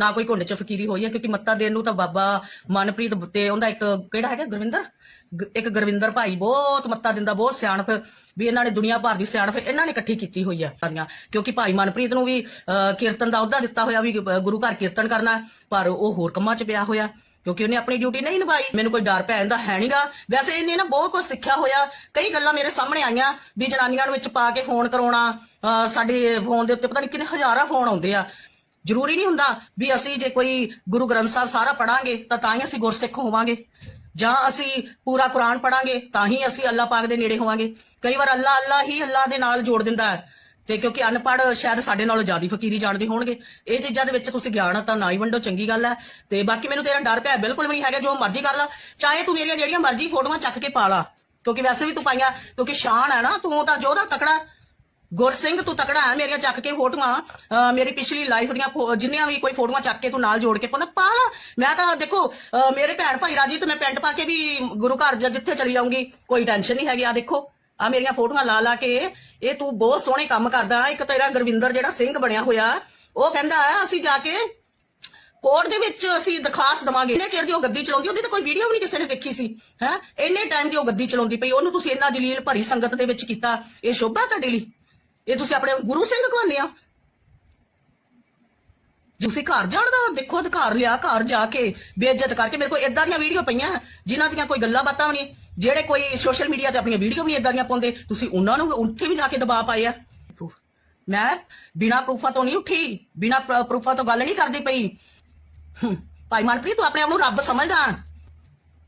ਨਾ ਕੋਈ ਘੁੰਡ ਚ ਫਕੀਰੀ ਹੋਈ ਹੈ ਕਿਉਂਕਿ ਮੱਤਾ ਦੇਣ ਨੂੰ ਤਾਂ ਬਾਬਾ ਮਨਪ੍ਰੀਤ ਤੇ ਉਹਦਾ ਇੱਕ ਕਿਹੜਾ ਹੈਗਾ ਗੁਰਵਿੰਦਰ? ਇੱਕ ਗੁਰਵਿੰਦਰ ਭਾਈ ਬਹੁਤ ਮੱਤਾ ਦਿੰਦਾ ਬਹੁਤ ਸਿਆਣਪ ਵੀ ਇਹਨਾਂ ਨੇ ਦੁਨੀਆ ਭਰ ਦੀ ਸਿਆਣਪ ਇਹਨਾਂ ਨੇ ਇਕੱਠੀ ਕੀਤੀ ਹੋਈ ਆ ਕਿਉਂਕਿ ਭਾਈ ਮਨਪ੍ਰੀਤ ਨੂੰ ਵੀ ਕੀਰਤਨ ਦਾ ਅਹੁਦਾ ਦਿੱਤਾ ਹੋਇਆ ਵੀ ਗੁਰੂ ਘਰ ਕੀਰਤਨ ਕਰਨਾ ਪਰ ਉਹ ਹੋਰ ਕੰਮਾਂ 'ਚ ਪਿਆ ਹੋਇਆ ਕਿਉਂਕਿ ਉਹਨੇ ਆਪਣੀ ਡਿਊਟੀ ਨਹੀਂ ਨਿਭਾਈ। ਮੈਨੂੰ ਕੋਈ ਡਰ ਭੈਣ ਦਾ ਹੈ ਨਹੀਂਗਾ ਵੈਸੇ ਇਹਨੇ ਨਾ ਬਹੁਤ ਕੁਝ ਸਿੱਖਿਆ ਹੋਇਆ। ਕਈ ਗੱਲਾਂ ਮੇਰੇ ਸਾਹਮਣੇ ਆਈਆਂ ਵੀ ਜਨਾਨੀਆਂ ਨੂੰ ਵਿੱਚ ਪਾ ਕੇ ਫੋਨ ਕਰਾਉਣਾ ਅਹ, ਸਾਡੇ ਫੋਨ ਦੇ ਉੱਤੇ ਪਤਾ ਨਹੀਂ ਕਿੰਨੇ ਹਜ਼ਾਰਾਂ ਫੋਨ ਆਉਂਦੇ ਆ। ਜ਼ਰੂਰੀ ਨਹੀਂ ਹੁੰਦਾ ਵੀ ਅਸੀਂ ਜੇ ਕੋਈ ਗੁਰੂ ਗ੍ਰੰਥ ਸਾਹਿਬ ਸਾਰਾ ਪੜਾਂਗੇ ਤਾਂ ਤਾਂ ਹੀ ਅਸੀਂ ਗੁਰਸਿੱਖ ਹੋਵਾਂਗੇ। ਜਾਂ ਅਸੀਂ ਪੂਰਾ ਕੁਰਾਨ ਪੜਾਂਗੇ ਤਾਂ ਹੀ ਅਸੀਂ ਅੱਲਾਹ ਪਾਕ ਦੇ ਨੇੜੇ ਹੋਵਾਂਗੇ। ਕਈ ਵਾਰ ਅੱਲਾਹ ਅੱਲਾਹ ਹੀ ਅੱਲਾਹ ਦੇ ਨਾਲ ਜੋੜ ਦਿੰਦਾ ਹੈ ਤੇ ਕਿਉਂਕਿ ਅਨਪੜ੍ਹ ਸ਼ਾਇਦ ਸਾਡੇ ਨਾਲੋਂ ਜ਼ਿਆਦਾ ਫਕੀਰੀ ਜਾਣਦੇ ਹੋਣਗੇ। ਇਹ ਚੀਜ਼ਾਂ ਦੇ ਵਿੱਚ ਤੁਸੀਂ ਗਿਆਨ ਤਾਂ ਨਾ ਹੀ ਵੰਡੋ, ਚੰਗੀ ਗੱਲ ਹੈ। ਤੇ ਬਾਕੀ ਮੈਨੂੰ ਤੇਰਾ ਡਰ ਪਿਆ, ਬਿਲਕੁਲ ਵੀ ਨਹੀਂ ਹੈਗਾ, ਜੋ ਮਰਜ਼ੀ ਕਰ ਲਾ। ਚਾਹੇ ਤੂੰ ਮੇਰੀਆਂ ਜਿਹੜੀਆਂ ਮਰਜ਼ੀ ਫੋਟੋਆਂ ਚੱਕ ਕੇ ਪਾ ਲਾ, ਕਿਉਂਕਿ ਵੈਸੇ ਵੀ ਤੂੰ ਪਾਈਆਂ, ਕਿਉਂਕਿ ਸ਼ਾਨ ਹੈ ਨਾ, ਤੂੰ ਤਾਂ ਜੋਧਾ ਤਕੜਾ ਗੁਰਸਿੰਘ ਤੂੰ ਤਕੜਾ ਹੈ ਮੇਰੀਆਂ ਚੱਕ ਕੇ ਫੋਟੋਆਂ, ਅਹ ਮੇਰੀ ਪਿਛਲੀ ਲਾਈਫ ਦੀਆਂ ਜਿੰਨੀਆਂ ਵੀ ਕੋਈ ਫੋਟੋਆਂ ਚੱਕ ਕੇ ਤੂੰ ਨਾਲ ਜੋੜ ਕੇ ਪਾਉਣਾ ਪਾ। ਮੈਂ ਤਾਂ ਦੇਖੋ ਮੇਰੇ ਭੈਣ ਭਾਈ ਰਾਜੀ, ਤੇ ਮੈਂ ਪੈਂਟ ਪਾ ਕੇ ਵੀ ਗੁਰੂ ਘਰ ਜਿੱਥੇ ਚਲੀ ਜਾਊਂਗੀ, ਕੋਈ ਟੈਨਸ਼ਨ ਨਹੀਂ ਹੈਗੀ ਆ ਦੇਖੋ ਆ ਮੇਰੀਆਂ ਫੋਟੋਆਂ ਲਾ ਲਾ ਕੇ, ਇਹ ਤੂੰ ਬਹੁਤ ਸੋਹਣੇ ਕੰਮ ਕਰਦਾ, ਇੱਕ ਤੇਰਾ ਗੁਰਵਿੰਦਰ ਜਿਹੜਾ ਸਿੰਘ ਬਣਿਆ ਹੋਇਆ, ਉਹ ਕਹਿੰਦਾ, ਅਸੀਂ ਜਾ ਕੇ ਕੋਰਟ ਦੇ ਵਿੱਚ ਅਸੀਂ ਦਰਖਾਸਤ ਦਵਾਂਗੇ। ਇੰਨੇ ਚਿਰ ਦੀ ਉਹ ਗੱਦੀ ਚਲਾਉਂਦੀ, ਉਹਦੀ ਤਾਂ ਕੋਈ ਵੀਡੀਓ ਵੀ ਨਹੀਂ ਕਿਸੇ ਨੇ ਦੇਖੀ ਸੀ, ਹੈ? ਇੰਨੇ ਟਾਈਮ ਦੀ ਉਹ ਗੱਦੀ ਚਲਾਉਂਦੀ ਪਈ, ਉਹਨੂੰ ਤੁਸੀਂ ਇੰਨਾ ਜਲੀਲ ਭਰੀ ਸੰਗਤ ਦੇ ਵਿੱਚ ਕੀਤਾ, ਇਹ ਸ਼ੋਭਾ ਤੁਹਾਡੇ ਲਈ? ਇਹ ਤੁਸੀਂ ਆਪਣੇ ਗੁਰੂ ਸਿੰਘ ਕਹਾਉਂਦੇ ਆ ਤੁਸੀਂ ਘਰ ਜਾਣ ਦਾ ਦੇਖੋ ਅਧਿਕਾਰ ਲਿਆ ਘਰ ਜਾ ਕੇ ਬੇਇੱਜ਼ਤ ਕਰਕੇ। ਮੇਰੇ ਕੋਲ ਇਦਾਂ ਦੀਆਂ ਵੀਡੀਓ ਪਈਆਂ ਜਿਨ੍ਹਾਂ ਦੀਆਂ ਕੋਈ ਗੱਲਾਂ ਬਾਤਾਂ ਵੀ ਨਹੀਂ। ਜਿਹੜੇ ਕੋਈ ਸੋਸ਼ਲ ਮੀਡੀਆ ਤੇ ਆਪਣੀਆਂ ਵੀਡੀਓ ਵੀ ਇਦਾਂ ਦੀਆਂ ਪਾਉਂਦੇ, ਤੁਸੀਂ ਉਹਨਾਂ ਨੂੰ ਉੱਥੇ ਵੀ ਜਾ ਕੇ ਦਬਾਅ ਪਾਏ ਆ। ਮੈਂ ਬਿਨਾ ਪ੍ਰੂਫਾਂ ਤੋਂ ਨਹੀਂ ਉੱਠੀ, ਬਿਨਾ ਪ੍ਰੂਫਾਂ ਤੋਂ ਗੱਲ ਨਹੀਂ ਕਰਦੀ ਪਈ। ਭਾਈ ਮਨਪ੍ਰੀਤ, ਤੂੰ ਆਪਣੇ ਆਪ ਨੂੰ ਰੱਬ ਸਮਝਦਾ।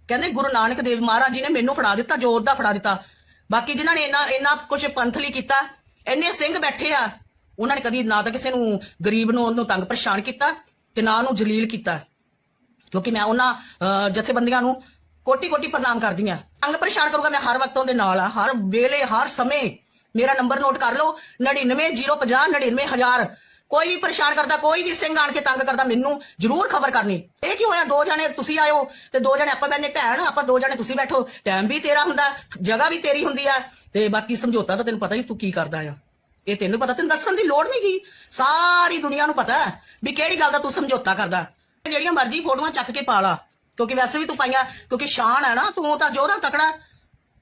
ਕਹਿੰਦੇ ਗੁਰੂ ਨਾਨਕ ਦੇਵ ਮਹਾਰਾਜ ਜੀ ਨੇ ਮੈਨੂੰ ਫੜਾ ਦਿੱਤਾ ਜੋਰ ਦਾ ਫੜਾ ਦਿੱਤਾ। ਬਾਕੀ ਜਿਨ੍ਹਾਂ ਨੇ ਇੰਨਾ ਇੰਨਾ ਕੁਝ ਪੰਥ ਲਈ ਕੀਤਾ ਇੰਨੇ ਸਿੰਘ ਬੈਠੇ ਆ। ਉਹਨਾਂ ਨੇ ਕਦੀ ਨਾ ਤਾਂ ਕਿਸੇ ਨੂੰ ਗਰੀਬ ਨੂੰ, ਉਹਨੂੰ ਤੰਗ ਪਰੇਸ਼ਾਨ ਕੀਤਾ ਤੇ ਨਾ ਉਹਨੂੰ ਜਲੀਲ ਕੀਤਾ। ਕਿਉਂਕਿ ਮੈਂ ਉਹਨਾਂ ਜਥੇਬੰਦੀਆਂ ਨੂੰ ਕੋਟੀ ਕੋਟੀ ਪ੍ਰਣਾਮ ਕਰਦੀ ਆ। ਤੰਗ ਪਰੇਸ਼ਾਨ ਕਰੂਗਾ ਮੈਂ ਹਰ ਵਕਤ ਉਹਦੇ ਨਾਲ ਆ, ਹਰ ਵੇਲੇ, ਹਰ ਸਮੇਂ। ਮੇਰਾ ਨੰਬਰ ਨੋਟ ਕਰ ਲਓ 99050 99000 ਕੋਈ ਵੀ ਪਰੇਸ਼ਾਨ ਕਰਦਾ, ਕੋਈ ਵੀ ਸਿੰਘ ਆਣ ਕੇ ਤੰਗ ਕਰਦਾ, ਮੈਨੂੰ ਜ਼ਰੂਰ ਖਬਰ ਕਰਨੀ। ਇਹ ਕੀ ਹੋਇਆ? ਦੋ ਜਣੇ ਤੁਸੀਂ ਆਇਓ ਤੇ ਦੋ ਜਣੇ, ਆਪਾਂ ਬੈਠੇ ਭੈਣ, ਆਪਾਂ ਦੋ ਜਣੇ ਤੁਸੀਂ ਬੈਠੋ। ਟਾਈਮ ਵੀ ਤੇਰਾ ਹੁੰਦਾ, ਜਗ੍ਹਾ ਵੀ ਤੇਰੀ ਹੁੰਦੀ ਆ। ਤੇ ਬਾਕੀ ਸਮਝੌਤਾ ਤਾਂ ਤੈਨੂੰ ਪਤਾ ਹੀ ਤੂੰ ਕੀ ਕਰਦਾ ਆ। ਇਹ ਤੈਨੂੰ ਪਤਾ, ਤੈਨੂੰ ਦੱਸਣ ਦੀ ਲੋੜ ਨਹੀਂ ਗਈ ਸਾਰੀ ਦੁਨੀਆ ਨੂੰ ਪਤਾ ਹੈ ਵੀ ਕਿਹੜੀ ਗੱਲ ਦਾ ਤੂੰ ਸਮਝੌਤਾ ਕਰਦਾ। ਜਿਹੜੀਆਂ ਮਰਜ਼ੀ ਫੋਟੋਆਂ ਚੱਕ ਕੇ ਪਾ ਲਾ। ਕਿਉਂਕਿ ਵੈਸੇ ਵੀ ਤੂੰ ਪਾਈਆਂ, ਕਿਉਂਕਿ ਸ਼ਾਨ ਹੈ ਨਾ, ਤੂੰ ਤਾਂ ਜੋਧਾ ਤਕੜਾ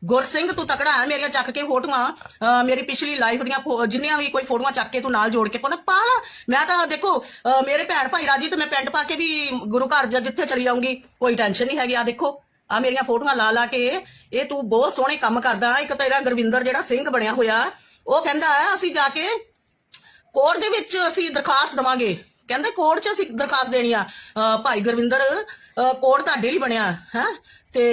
ਗੁਰ ਸਿੰਘ, ਤੂੰ ਤਕੜਾ ਹੈ, ਮੇਰੀਆਂ ਚੱਕ ਕੇ ਫੋਟੋਆਂ, ਅਹ, ਮੇਰੀ ਪਿਛਲੀ ਲਾਈਫ ਦੀਆਂ ਫੋ- ਜਿੰਨੀਆਂ ਵੀ ਕੋਈ ਫੋਟੋਆਂ ਚੱਕ ਕੇ ਤੂੰ ਨਾਲ ਜੋੜ ਕੇ ਪਾਉਣਾ ਪਾ ਲਾ। ਮੈਂ ਤਾਂ ਦੇਖੋ ਮੇਰੇ ਭੈਣ ਭਾਈ ਰਾਜੀ ਤੇ ਮੈਂ ਪੈਂਟ ਪਾ ਕੇ ਵੀ ਗੁਰੂ ਘਰ ਜਿੱਥੇ ਚਲੀ ਜਾਊਂਗੀ, ਕੋਈ ਟੈਨਸ਼ਨ ਨਹੀਂ ਹੈਗੀ। ਆ ਦੇਖੋ ਆ ਮੇਰੀਆਂ ਫੋਟੋਆਂ ਲਾ ਲਾ ਕੇ, ਇਹ ਤੂੰ ਬਹੁਤ ਸੋਹਣੇ ਕੰਮ ਕਰਦਾ, ਇੱਕ ਤੇਰਾ ਗੁਰਵਿੰਦਰ ਜਿਹੜਾ ਸਿੰਘ ਬਣਿਆ ਹੋਇਆ, ਉਹ ਕਹਿੰਦਾ ਅਸੀਂ ਜਾ ਕੇ ਕੋਰਟ ਦੇ ਵਿੱਚ ਅਸੀਂ ਦਰਖਾਸਤ ਦਵਾਂਗੇ। ਕਹਿੰਦੇ ਕੋਰਟ 'ਚ ਅਸੀਂ ਦਰਖਾਸਤ ਦੇਣੀ ਆ। ਭਾਈ ਗੁਰਵਿੰਦਰ ਕੋਰਟ ਤੁਹਾਡੇ ਲਈ ਬਣਿਆ, ਹੈ? ਤੇ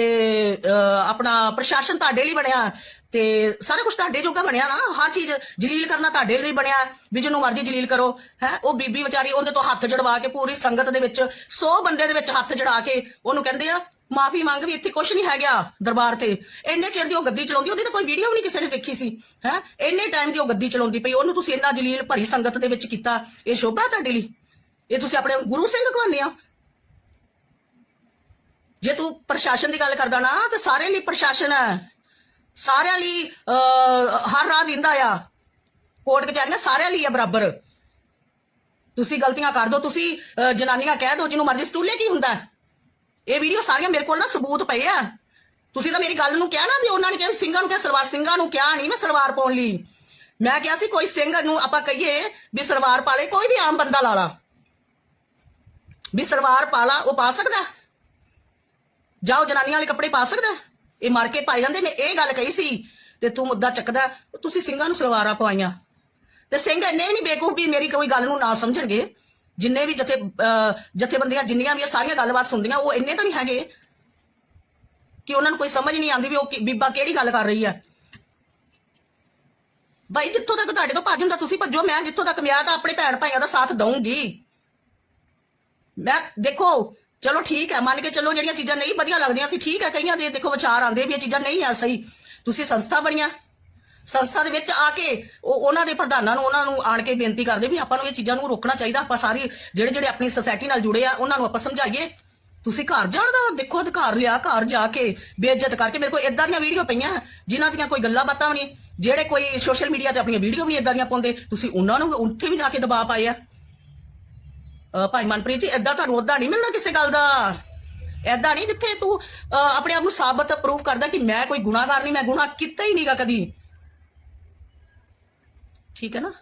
ਅਹ ਆਪਣਾ ਪ੍ਰਸ਼ਾਸਨ ਤੁਹਾਡੇ ਲਈ ਬਣਿਆ। ਤੇ ਸਾਰਾ ਕੁਝ ਤੁਹਾਡੇ ਜੋਗਾ ਬਣਿਆ ਨਾ, ਹਰ ਚੀਜ਼ ਜਲੀਲ ਕਰਨਾ ਤੁਹਾਡੇ ਲਈ ਬਣਿਆ ਵੀ ਜਿਹਨੂੰ ਮਰਜ਼ੀ ਜਲੀਲ ਕਰੋ, ਹੈ, ਉਹ ਬੀਬੀ ਵਿਚਾਰੀ ਉਹਦੇ ਤੋਂ ਹੱਥ ਜੜਵਾ ਕੇ ਪੂਰੀ ਸੰਗਤ ਦੇ ਵਿੱਚ 100 ਬੰਦੇ ਦੇ ਵਿੱਚ ਹੱਥ ਜੜਾ ਕੇ ਉਹਨੂੰ ਕਹਿੰਦੇ ਆ, ਮਾਫੀ ਮੰਗ ਵੀ ਇੱਥੇ ਕੁਝ ਨਹੀਂ ਹੈਗਾ ਦਰਬਾਰ ਤੇ। ਇੰਨੇ ਚਿਰ ਦੀ ਉਹ ਗੱਦੀ ਚਲਾਉਂਦੀ, ਉਹਦੀ ਤਾਂ ਕੋਈ ਵੀਡੀਓ ਵੀ ਨਹੀਂ ਕਿਸੇ ਨੇ ਦੇਖੀ ਸੀ, ਹੈ? ਇੰਨੇ ਟਾਈਮ ਦੀ ਉਹ ਗੱਦੀ ਚਲਾਉਂਦੀ ਪਈ, ਉਹਨੂੰ ਤੁਸੀਂ ਇੰਨਾ ਜਲੀਲ ਭਰੀ ਸੰਗਤ ਦੇ ਵਿੱਚ ਕੀਤਾ, ਇਹ ਸ਼ੋਭਾ ਤੁਹਾਡੇ ਲਈ? ਇਹ ਤੁਸੀਂ ਆਪਣੇ ਗੁਰੂ ਸਿੰਘ ਕਹਾਉਂਦੇ ਆ ਜੇ ਤੂੰ ਪ੍ਰਸ਼ਾਸਨ ਦੀ ਗੱਲ ਕਰਦਾ ਨਾ, ਤੇ ਸਾਰਿਆਂ ਲਈ ਪ੍ਰਸ਼ਾਸਨ ਹੈ। ਸਾਰਿਆਂ ਲਈ ਅਹ, ਹਰ ਰਾਹ ਦਿੰਦਾ ਆ। ਕੋਰਟ ਕਚਹਿਰੀਆਂ ਸਾਰਿਆਂ ਲਈ ਆ ਬਰਾਬਰ। ਤੁਸੀਂ ਗਲਤੀਆਂ ਕਰ ਦੋ ਤੁਸੀਂ ਜਨਾਨੀਆਂ ਕਹਿ ਦੋ ਜਿਹਨੂੰ ਮਰਜ਼ੀ ਸਟੂਲੇ ਕੀ ਹੁੰਦਾ? ਇਹ ਵੀਡੀਓ ਸਾਰੀਆਂ ਮੇਰੇ ਕੋਲ ਨਾ ਸਬੂਤ ਪਏ ਆ। ਤੁਸੀਂ ਤਾਂ ਮੇਰੀ ਗੱਲ ਨੂੰ ਕਿਹਾ ਨਾ ਵੀ ਉਹਨਾਂ ਨੇ ਕਿਹਾ ਵੀ ਸਿੰਘਾਂ ਨੂੰ ਕਿਹਾ ਸਰਵਾਰ ਸਿੰਘਾਂ ਨੂੰ ਕਿਹਾ ਨਹੀਂ ਮੈਂ ਸਰਵਾਰ ਪਾਉਣ ਲਈ। ਮੈਂ ਕਿਹਾ ਸੀ ਕੋਈ ਸਿੰਘ ਨੂੰ ਆਪਾਂ ਕਹੀਏ ਵੀ ਸਰਵਾਰ ਪਾ ਲੇ ਕੋਈ ਵੀ ਆਮ ਬੰਦਾ ਲਾ ਲਾ। ਵੀ ਸਲਵਾਰ ਪਾ ਲਾ ਉਹ ਪਾ ਸਕਦਾ? ਜਾਓ ਜਨਾਨੀਆਂ ਵਾਲੇ ਕੱਪੜੇ ਪਾ ਸਕਦਾ? ਇਹ ਮਾਰ ਕੇ ਪਾਏ ਜਾਂਦੇ, ਮੈਂ ਇਹ ਗੱਲ ਕਹੀ ਸੀ, ਤੇ ਤੂੰ ਮੁੱਦਾ ਚੱਕਦਾ, ਤੁਸੀਂ ਸਿੰਘਾਂ ਨੂੰ ਸਲਵਾਰਾਂ ਪਵਾਈਆਂ। ਤੇ ਸਿੰਘ ਇੰਨੇ ਵੀ ਨਹੀਂ ਬੇਕੂਫ ਵੀ ਮੇਰੀ ਕੋਈ ਗੱਲ ਨੂੰ ਨਾ ਸਮਝਣਗੇ, ਜਿੰਨੇ ਵੀ ਜਥੇ ਜਥੇਬੰਦੀਆਂ ਜਿੰਨੀਆਂ ਵੀ ਸਾਰੀਆਂ ਗੱਲਬਾਤ ਸੁਣਦੀਆਂ, ਉਹ ਇੰਨੇ ਤਾਂ ਨਹੀਂ ਹੈਗੇ, ਕਿ ਉਹਨਾਂ ਨੂੰ ਕੋਈ ਸਮਝ ਨਹੀਂ ਆਉਂਦੀ ਵੀ ਉਹ ਕੀ- ਬੀਬਾ ਕਿਹੜੀ ਗੱਲ ਕਰ ਰਹੀ ਹੈ। ਬਾਈ, ਜਿੱਥੋਂ ਤੱਕ ਤੁਹਾਡੇ ਤੋਂ ਭੱਜ ਹੁੰਦਾ, ਤੁਸੀਂ ਭੱਜੋ, ਮੈਂ ਜਿੱਥੋਂ ਤੱਕ, ਮੈਂ ਤਾਂ ਆਪਣੇ ਭੈਣ ਭਾਈਆਂ ਦਾ ਸਾਥ ਦਊਂਗੀ। ਮੈਂ, ਦੇਖੋ ਚਲੋ ਠੀਕ ਹੈ, ਮੰਨ ਕੇ ਚੱਲੋ ਜਿਹੜੀਆਂ ਚੀਜ਼ਾਂ ਨਹੀਂ ਵਧੀਆ ਲੱਗਦੀਆਂ ਸੀ, ਠੀਕ ਹੈ, ਕਈਆਂ ਦੇ ਦੇਖੋ ਵਿਚਾਰ ਆਉਂਦੇ ਵੀ ਇਹ ਚੀਜ਼ਾਂ ਨਹੀਂ ਆ ਸਹੀ। ਤੁਸੀਂ ਸੰਸਥਾ ਬਣੀਆਂ। ਸੰਸਥਾ ਦੇ ਵਿੱਚ ਆ ਕੇ ਉਹ ਉਹਨਾਂ ਦੇ ਪ੍ਰਧਾਨਾਂ ਨੂੰ, ਉਹਨਾਂ ਨੂੰ ਆਣ ਕੇ ਬੇਨਤੀ ਕਰਦੇ ਵੀ ਆਪਾਂ ਨੂੰ ਇਹ ਚੀਜ਼ਾਂ ਨੂੰ ਰੋਕਣਾ ਚਾਹੀਦਾ, ਆਪਾਂ ਸਾਰੀ ਜਿਹੜੇ ਜਿਹੜੇ ਆਪਣੀ ਸੋਸਾਇਟੀ ਨਾਲ ਜੁੜੇ ਆ, ਉਹਨਾਂ ਨੂੰ ਆਪਾਂ ਸਮਝਾਈਏ। ਤੁਸੀਂ ਘਰ ਜਾਣ ਦਾ ਦੇਖੋ ਅਧਿਕਾਰ ਲਿਆ, ਘਰ ਜਾ ਕੇ ਬੇਇੱਜ਼ਤ ਕਰਕੇ ਮੇਰੇ ਕੋਲ ਇਦਾਂ ਦੀਆਂ ਵੀਡੀਓ ਪਈਆਂ, ਜਿਨ੍ਹਾਂ ਦੀਆਂ ਕੋਈ ਗੱਲਾਂ ਬਾਤਾਂ ਵੀ ਨਹੀਂ ਜਿਹੜੇ ਕੋਈ ਸੋਸ਼ਲ ਮੀਡੀਆ ਤੇ ਆਪਣੀਆਂ ਵੀਡੀਓ ਵੀ ਇਦਾਂ ਦੀਆਂ ਪਾਉਂਦੇ, ਤੁਸੀਂ ਉਹਨਾਂ ਨੂੰ ਉੱਥੇ ਵੀ ਜਾ ਕੇ ਦਬਾਅ ਪਾਏ ਆ। ਭਾਈ ਮਨਪ੍ਰੀਤ ਜੀ, ਏਦਾਂ ਤੁਹਾਨੂੰ ਉਹਦਾ ਨਹੀਂ ਮਿਲਣਾ ਕਿਸੇ ਗੱਲ ਦਾ? ਏਦਾਂ ਨਹੀਂ ਜਿੱਥੇ ਤੂੰ ਆਪਣੇ ਆਪ ਨੂੰ ਸਾਬਤ ਪ੍ਰੂਫ ਕਰਦਾ ਕਿ ਮੈਂ ਕੋਈ ਗੁਨਾਹਗਾਰ ਨਹੀਂ, ਮੈਂ ਗੁਨਾਹ ਕੀਤਾ ਹੀ ਨਹੀਂਗਾ ਕਦੀ। ਠੀਕ ਹੈ ਨਾ?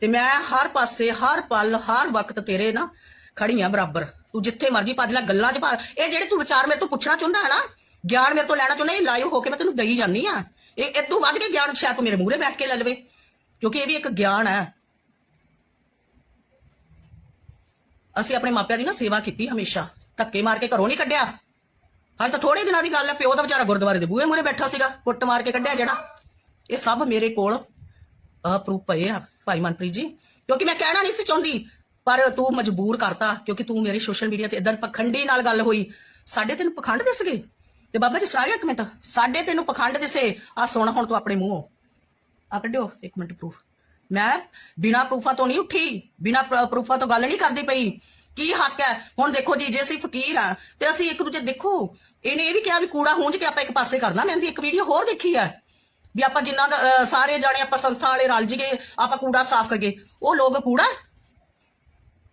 ਤੇ ਮੈਂ ਹਰ ਪਾਸੇ, ਹਰ ਪਲ, ਹਰ ਵਕਤ ਤੇਰੇ ਨਾ ਖੜੀ ਆ ਬਰਾਬਰ। ਤੂੰ ਜਿੱਥੇ ਮਰਜ਼ੀ ਭੱਜ ਲੈ, ਗੱਲਾਂ 'ਚ ਭਾ ਇਹ ਜਿਹੜੇ ਤੂੰ ਵਿਚਾਰ ਮੇਰੇ ਤੋਂ ਪੁੱਛਣਾ ਚਾਹੁੰਦਾ ਹੈ ਨਾ, ਗਿਆਨ ਮੇਰੇ ਤੋਂ ਲੈਣਾ ਚਾਹੁੰਦਾ, ਇਹ ਲਾਈਵ ਹੋ ਕੇ ਮੈਂ ਤੈਨੂੰ ਦਈ ਜਾਂਦੀ ਆ ਇਹ ਇਹ ਤੋਂ ਵੱਧ ਕੇ ਗਿਆਨ ਸ਼ਾਇਦ ਤੂੰ ਮੇਰੇ ਮੂਹਰੇ ਬੈਠ ਕੇ ਲੈ ਲਵੇ, ਕਿਉਂਕਿ ਇਹ ਵੀ ਇੱਕ ਗਿਆਨ ਹੈ। ਅਸੀਂ ਆਪਣੇ ਮਾਪਿਆਂ ਦੀ ਨਾ ਸੇਵਾ ਕੀਤੀ ਹਮੇਸ਼ਾ। ਧੱਕੇ ਮਾਰ ਕੇ ਘਰੋਂ ਨਹੀਂ ਕੱਢਿਆ। ਹਾਂ ਤਾਂ ਥੋੜੇ ਦਿਨਾਂ ਦੀ ਗੱਲ ਹੈ, ਪਿਓ ਦਾ ਵਿਚਾਰਾ ਗੁਰਦੁਆਰੇ ਦੇ ਬੂਹੇ ਮੂਹਰੇ ਬੈਠਾ ਸੀਗਾ, ਕੁੱਟ ਮਾਰ ਕੇ ਕੱਢਿਆ ਜਿਹੜਾ। ਇਹ ਸਭ ਮੇਰੇ ਕੋਲ ਅਪਰੂਵ ਪਏ ਆ, ਭਾਈ ਮਨਪ੍ਰੀਤ ਜੀ। ਕਿਉਂਕਿ ਮੈਂ ਕਹਿਣਾ ਨਹੀਂ ਸੀ ਚਾਹੁੰਦੀ, ਪਰ ਤੂੰ ਮਜਬੂਰ ਕਰਤਾ, ਕਿਉਂਕਿ ਤੂੰ ਮੇਰੇ ਸੋਸ਼ਲ ਮੀਡੀਆ ਤੇ ਇਦਾਂ ਪਖੰਡੀ ਨਾਲ ਗੱਲ ਹੋਈ। ਸਾਡੇ ਤੈਨੂੰ ਪਖੰਡ ਦਿਸ ਗਏ ਤੇ ਬਾਬਾ ਜੀ, ਸਾਰੇ ਇੱਕ ਮਿੰਟ, ਸਾਡੇ ਤੈਨੂੰ ਪਖੰਡ ਦਿਸੇ। ਆ ਸੁਣ, ਹੁਣ ਤੂੰ ਆਪਣੇ ਮੂੰਹੋਂ। ਆ ਕੱਢਿਓ, ਇੱਕ ਮਿੰਟ ਪ੍ਰੂਫ ਮੈਂ ਬਿਨਾ ਪ੍ਰੂਫਾਂ ਤੋਂ ਨਹੀਂ ਉੱਠੀ ਬਿਨਾ ਪ੍ਰੂਫਾਂ ਤੋਂ ਗੱਲ ਨਹੀਂ ਕਰਦੀ ਪਈ। ਕੀ ਹੱਕ ਹੈ? ਹੁਣ ਦੇਖੋ ਜੀ ਜੇ ਅਸੀਂ ਫਕੀਰ ਆ ਤੇ ਅਸੀਂ ਇੱਕ ਦੂਜੇ ਦੇਖੋ ਇਹਨੇ ਇਹ ਵੀ ਕਿਹਾ ਵੀ ਕੂੜਾ ਹੁੰਜ ਕੇ ਆਪਾਂ ਇੱਕ ਪਾਸੇ ਕਰਨਾ ਮੈਂ ਇਹਦੀ ਇੱਕ ਵੀਡੀਓ ਹੋਰ ਦੇਖੀ ਆ ਵੀ ਆਪਾਂ ਜਿੰਨਾ ਦਾ ਸਾਰੇ ਜਾਣੇ ਆਪਾਂ ਸੰਸਥਾ ਵਾਲੇ ਰਲ ਜੀਏ ਆਪਾਂ ਕੂੜਾ ਸਾਫ਼ ਕਰਗੇ ਉਹ ਲੋਕ ਕੂੜਾ?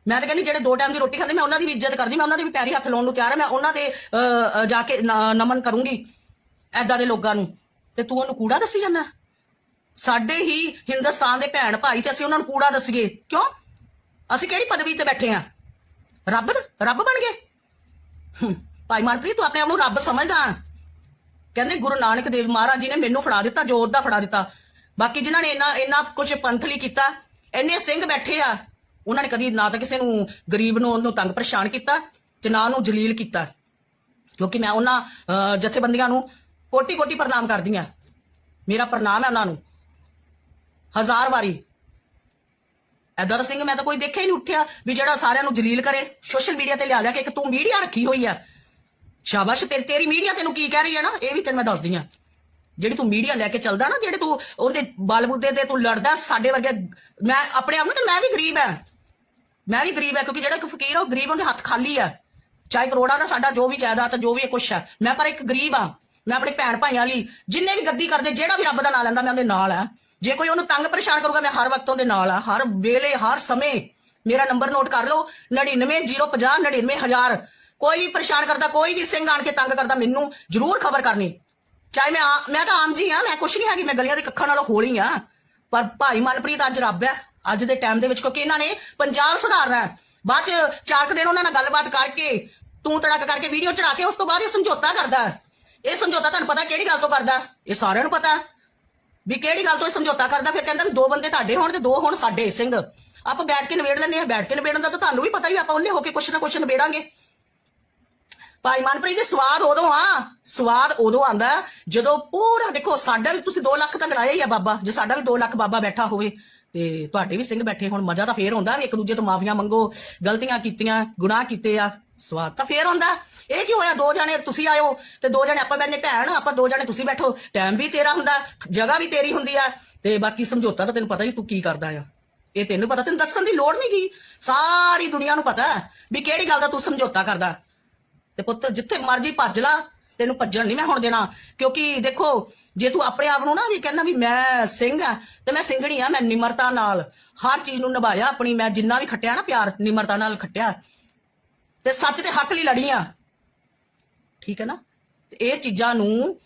ਮੈਂ ਤਾਂ ਕਹਿੰਦੀ ਜਿਹੜੇ ਦੋ ਟਾਈਮ ਦੀ ਰੋਟੀ ਖਾਂਦੇ ਮੈਂ ਉਹਨਾਂ ਦੀ ਵੀ ਇੱਜ਼ਤ ਕਰਦੀ ਮੈਂ ਉਹਨਾਂ ਦੇ ਵੀ ਪੈਰੀ ਹੱਥ ਲਾਉਣ ਨੂੰ ਤਿਆਰ ਹਾਂ ਮੈਂ ਉਹਨਾਂ ਦੇ ਅਹ, ਜਾ ਕੇ ਨਮਨ ਕਰੂੰਗੀ ਐਦਾਂ ਦੇ ਲੋਕਾਂ ਨੂੰ। ਤੇ ਤੂੰ ਉਹਨੂੰ ਕੂੜਾ ਦੱਸੀ ਜਾਂਦਾ? ਸਾਡੇ ਹੀ ਹਿੰਦੁਸਤਾਨ ਦੇ ਭੈਣ ਭਾਈ ਤੇ ਅਸੀਂ ਉਹਨਾਂ ਨੂੰ ਕੂੜਾ ਦੱਸੀਏ। ਕਿਉਂ? ਅਸੀਂ ਕਿਹੜੀ ਪਦਵੀ ਤੇ ਬੈਠੇ ਆ? ਰੱਬ ਰੱਬ ਬਣ ਗਏ? ਭਾਈ ਮਨਪ੍ਰੀਤ ਤੂੰ ਆਪਣੇ ਆਪ ਨੂੰ ਰੱਬ ਸਮਝਦਾ ਕਹਿੰਦੇ ਗੁਰੂ ਨਾਨਕ ਦੇਵ ਮਹਾਰਾਜ ਜੀ ਨੇ ਮੈਨੂੰ ਫੜਾ ਦਿੱਤਾ ਜੋਤ ਦਾ ਫੜਾ ਦਿੱਤਾ। ਬਾਕੀ ਜਿਨ੍ਹਾਂ ਨੇ ਇੰਨਾ ਇੰਨਾ ਕੁਝ ਪੰਥ ਲਈ ਕੀਤਾ ਇੰਨੇ ਸਿੰਘ ਬੈਠੇ ਆ ਉਹਨਾਂ ਨੇ ਕਦੀ ਨਾ ਤਾਂ ਕਿਸੇ ਨੂੰ ਗਰੀਬ ਨੂੰ ਉਹਨੂੰ ਤੰਗ ਪਰੇਸ਼ਾਨ ਕੀਤਾ ਤੇ ਨਾ ਉਹਨੂੰ ਜਲੀਲ ਕੀਤਾ। ਕਿਉਂਕਿ ਮੈਂ ਉਹਨਾਂ ਅਹ, ਜਥੇਬੰਦੀਆਂ ਨੂੰ ਕੋਟੀ ਕੋਟੀ ਪ੍ਰਣਾਮ ਕਰਦੀ ਆ। ਮੇਰਾ ਪ੍ਰਣਾਮ ਹੈ ਉਹਨਾਂ ਨੂੰ। ਹਜ਼ਾਰ ਵਾਰੀ। ਐਦਾਂ ਸਿੰਘ, ਮੈਂ ਤਾਂ ਕੋਈ ਦੇਖਿਆ ਹੀ ਨਹੀਂ ਉੱਠਿਆ ਵੀ ਜਿਹੜਾ ਸਾਰਿਆਂ ਨੂੰ ਜਲੀਲ ਕਰੇ। ਸੋਸ਼ਲ ਮੀਡੀਆ ਤੇ ਲਿਆ ਲਿਆ ਕਿ ਇੱਕ ਤੂੰ ਮੀਡੀਆ ਰੱਖੀ ਹੋਈ ਆ। ਸ਼ਾਬਾਸ਼ ਤੇਰੀ ਤੇਰੀ ਮੀਡੀਆ ਤੈਨੂੰ ਕੀ ਕਹਿ ਰਹੀ ਹੈ ਨਾ? ਇਹ ਵੀ ਤੈਨੂੰ ਮੈਂ ਦੱਸਦੀ ਆ। ਜਿਹੜੀ ਤੂੰ ਮੀਡੀਆ ਲੈ ਕੇ ਚੱਲਦਾ ਨਾ, ਜਿਹੜੇ ਤੂੰ ਉਹਦੇ ਬਲਬੁੱਦੇ ਤੇ ਤੂੰ ਲੜਦਾ, ਸਾਡੇ ਵਰਗੇ ਮੈਂ ਆਪਣੇ ਆਪ ਨੂੰ ਤੇ ਮੈਂ ਵੀ ਗਰੀਬ ਆ। ਮੈਂ ਵੀ ਗਰੀਬ ਆ, ਕਿਉਂਕਿ ਜਿਹੜਾ ਇੱਕ ਫਕੀਰ ਉਹ ਗਰੀਬ ਉਹਦੇ ਹੱਥ ਖਾਲੀ ਆ। ਚਾਹੇ ਕਰੋੜਾਂ ਦਾ ਸਾਡਾ ਜੋ ਵੀ ਜਾਇਦਾਦ ਜੋ ਵੀ ਕੁਛ ਹੈ ਮੈਂ ਪਰ ਇੱਕ ਗਰੀਬ ਆ। ਮੈਂ ਆਪਣੇ ਭੈਣ ਭਾਈਆਂ ਲਈ ਜਿੰਨੇ ਵੀ ਗੱਦੀ ਕਰਦੇ, ਜਿਹੜਾ ਵੀ ਰੱਬ ਦਾ ਨਾਮ ਲੈਂਦਾ, ਮੈਂ ਉਹਦੇ ਨਾਲ ਆ। ਜੇ ਕੋਈ ਉਹਨੂੰ ਤੰਗ ਪਰੇਸ਼ਾਨ ਕਰੂਗਾ, ਮੈਂ ਹਰ ਵਕਤ ਉਹਦੇ ਨਾਲ ਆ, ਹਰ ਵੇਲੇ, ਹਰ ਸਮੇਂ ਮੇਰਾ ਨੰਬਰ ਨੋਟ ਕਰ ਲਓ 99050 99000 ਕੋਈ ਵੀ ਪਰੇਸ਼ਾਨ ਕਰਦਾ, ਕੋਈ ਵੀ ਸਿੰਘ ਆਣ ਕੇ ਤੰਗ ਕਰਦਾ, ਮੈਨੂੰ ਜ਼ਰੂਰ ਖਬਰ ਕਰਨੀ। ਚਾਹੇ ਮੈਂ ਮੈਂ ਤਾਂ ਆਮ ਜੀ ਆ, ਮੈਂ ਕੁਛ ਨਹੀਂ ਹੈਗੀ, ਮੈਂ ਗਲੀਆਂ ਦੇ ਕੱਖਾਂ ਨਾਲੋਂ ਹੋਲੀ ਆ। ਪਰ ਭਾਈ ਮਨਪ੍ਰੀਤ ਅੱਜ ਰੱਬ ਹੈ, ਅੱਜ ਦੇ ਟਾਈਮ ਦੇ ਵਿੱਚ, ਕਿਉਂਕਿ ਇਹਨਾਂ ਨੇ ਪੰਜਾਬ ਸੁਧਾਰਨਾ ਹੈ। ਬਾਅਦ ਚ ਚਾਰ ਕੁ ਦਿਨ ਉਹਨਾਂ ਨਾਲ ਗੱਲਬਾਤ ਕਰਕੇ, ਤੂੰ ਤੜਕ ਕਰਕੇ ਵੀਡੀਓ ਚੜਾ ਕੇ ਉਸ ਤੋਂ ਬਾਅਦ ਇਹ ਸਮਝੌਤਾ ਕਰਦਾ ਇਹ ਸਮਝੌਤਾ ਤੁਹਾਨੂੰ ਪਤਾ ਕਿਹੜੀ ਗੱਲ ਤੋਂ ਕਰਦਾ ਇਹ ਸਾਰਿਆਂ ਨੂੰ ਪਤਾ ਹੈ। ਵੀ ਕਿਹੜੀ ਗੱਲ ਤੋਂ ਇਹ ਸਮਝੌਤਾ ਕਰਦਾ? ਫਿਰ ਕਹਿੰਦਾ ਵੀ ਦੋ ਬੰਦੇ ਤੁਹਾਡੇ ਹੋਣ ਤੇ ਦੋ ਹੋਣ ਸਾਡੇ, ਸਿੰਘ। ਆਪਾਂ ਬੈਠ ਕੇ ਨਿਬੇੜ ਲੈਂਦੇ ਆ ਬੈਠ ਕੇ ਨਿਬੇੜਨ ਦਾ ਤਾਂ ਤੁਹਾਨੂੰ ਵੀ ਪਤਾ ਹੀ ਆਪਾਂ ਉਹਨੇ ਹੋ ਕੇ ਕੁਛ ਨਾ ਕੁਛ ਨਿਬੇੜਾਂਗੇ। ਭਾਈ ਮਨਪ੍ਰੀਤ ਜੀ, ਸਵਾਦ ਉਦੋਂ ਆ। ਸਵਾਦ ਉਦੋਂ ਆਂਦਾ ਜਦੋਂ ਪੂਰਾ ਦੇਖੋ, ਸਾਡਾ ਵੀ ਤੁਸੀਂ 2 ਲੱਖ ਤਾਂ ਲੜਾਇਆ ਹੀ ਆ ਬਾਬਾ, ਜੇ ਸਾਡਾ ਵੀ 2 ਲੱਖ ਬਾਬਾ ਬੈਠਾ ਹੋਵੇ, ਤੇ ਤੁਹਾਡੇ ਵੀ ਸਿੰਘ ਬੈਠੇ ਹੁਣ, ਮਜ਼ਾ ਤਾਂ ਫੇਰ ਹੁੰਦਾ ਵੀ ਇੱਕ ਦੂਜੇ ਤੋਂ ਮਾਫੀਆਂ ਮੰਗੋ, ਗਲਤੀਆਂ ਕੀਤੀਆਂ, ਗੁਨਾਹ ਕੀਤੇ ਆ। ਸਵਾਦ ਤਾਂ ਫੇਰ ਹੁੰਦਾ ਇਹ ਕੀ ਹੋਇਆ? ਦੋ ਜਣੇ ਤੁਸੀਂ ਆਇਓ ਤੇ ਦੋ ਜਣੇ ਆਪਾਂ ਬੈਠਨੇ ਭੈਣ, ਆਪਾਂ ਦੋ ਜਣੇ ਤੁਸੀਂ ਬੈਠੋ। ਟਾਈਮ ਵੀ ਤੇਰਾ ਹੁੰਦਾ, ਜਗ੍ਹਾ ਵੀ ਤੇਰੀ ਹੁੰਦੀ ਆ। ਤੇ ਬਾਕੀ ਸਮਝੌਤਾ ਤਾਂ ਤੈਨੂੰ ਪਤਾ ਹੀ ਤੂੰ ਕੀ ਕਰਦਾ ਆ। ਇਹ ਤੈਨੂੰ ਪਤਾ, ਤੈਨੂੰ ਦੱਸਣ ਦੀ ਲੋੜ ਨਹੀਂ ਗਈ ਸਾਰੀ ਦੁਨੀਆ ਨੂੰ ਪਤਾ ਵੀ ਕਿਹੜੀ ਗੱਲ ਦਾ ਤੂੰ ਸਮਝੌਤਾ ਕਰਦਾ। ਤੇ ਪੁੱਤ, ਜਿੱਥੇ ਮਰਜ਼ੀ ਭੱਜ ਲਾ, ਤੈਨੂੰ ਭੱਜਣ ਨਹੀਂ ਮੈਂ ਹੁਣ ਦੇਣਾ। ਕਿਉਂਕਿ ਦੇਖੋ, ਜੇ ਤੂੰ ਆਪਣੇ ਆਪ ਨੂੰ ਨਾ ਵੀ ਕਹਿੰਦਾ ਵੀ ਮੈਂ ਸਿੰਘ ਆ, ਤੇ ਮੈਂ ਸਿੰਘਣੀ ਆ, ਮੈਂ ਨਿਮਰਤਾ ਨਾਲ। ਹਰ ਚੀਜ਼ ਨੂੰ ਨਿਭਾਇਆ ਆਪਣੀ, ਮੈਂ ਜਿੰਨਾ ਵੀ ਖੱਟਿਆ ਨਾ ਪਿਆਰ, ਨਿਮਰਤਾ ਨਾਲ ਖੱਟਿਆ। ਤੇ ਸੱਚ ਦੇ ਹੱਕ ਲਈ ਲੜੀ ਆ ਠੀਕ ਹੈ ਨਾ? ਇਹ ਚੀਜ਼ਾਂ ਨੂੰ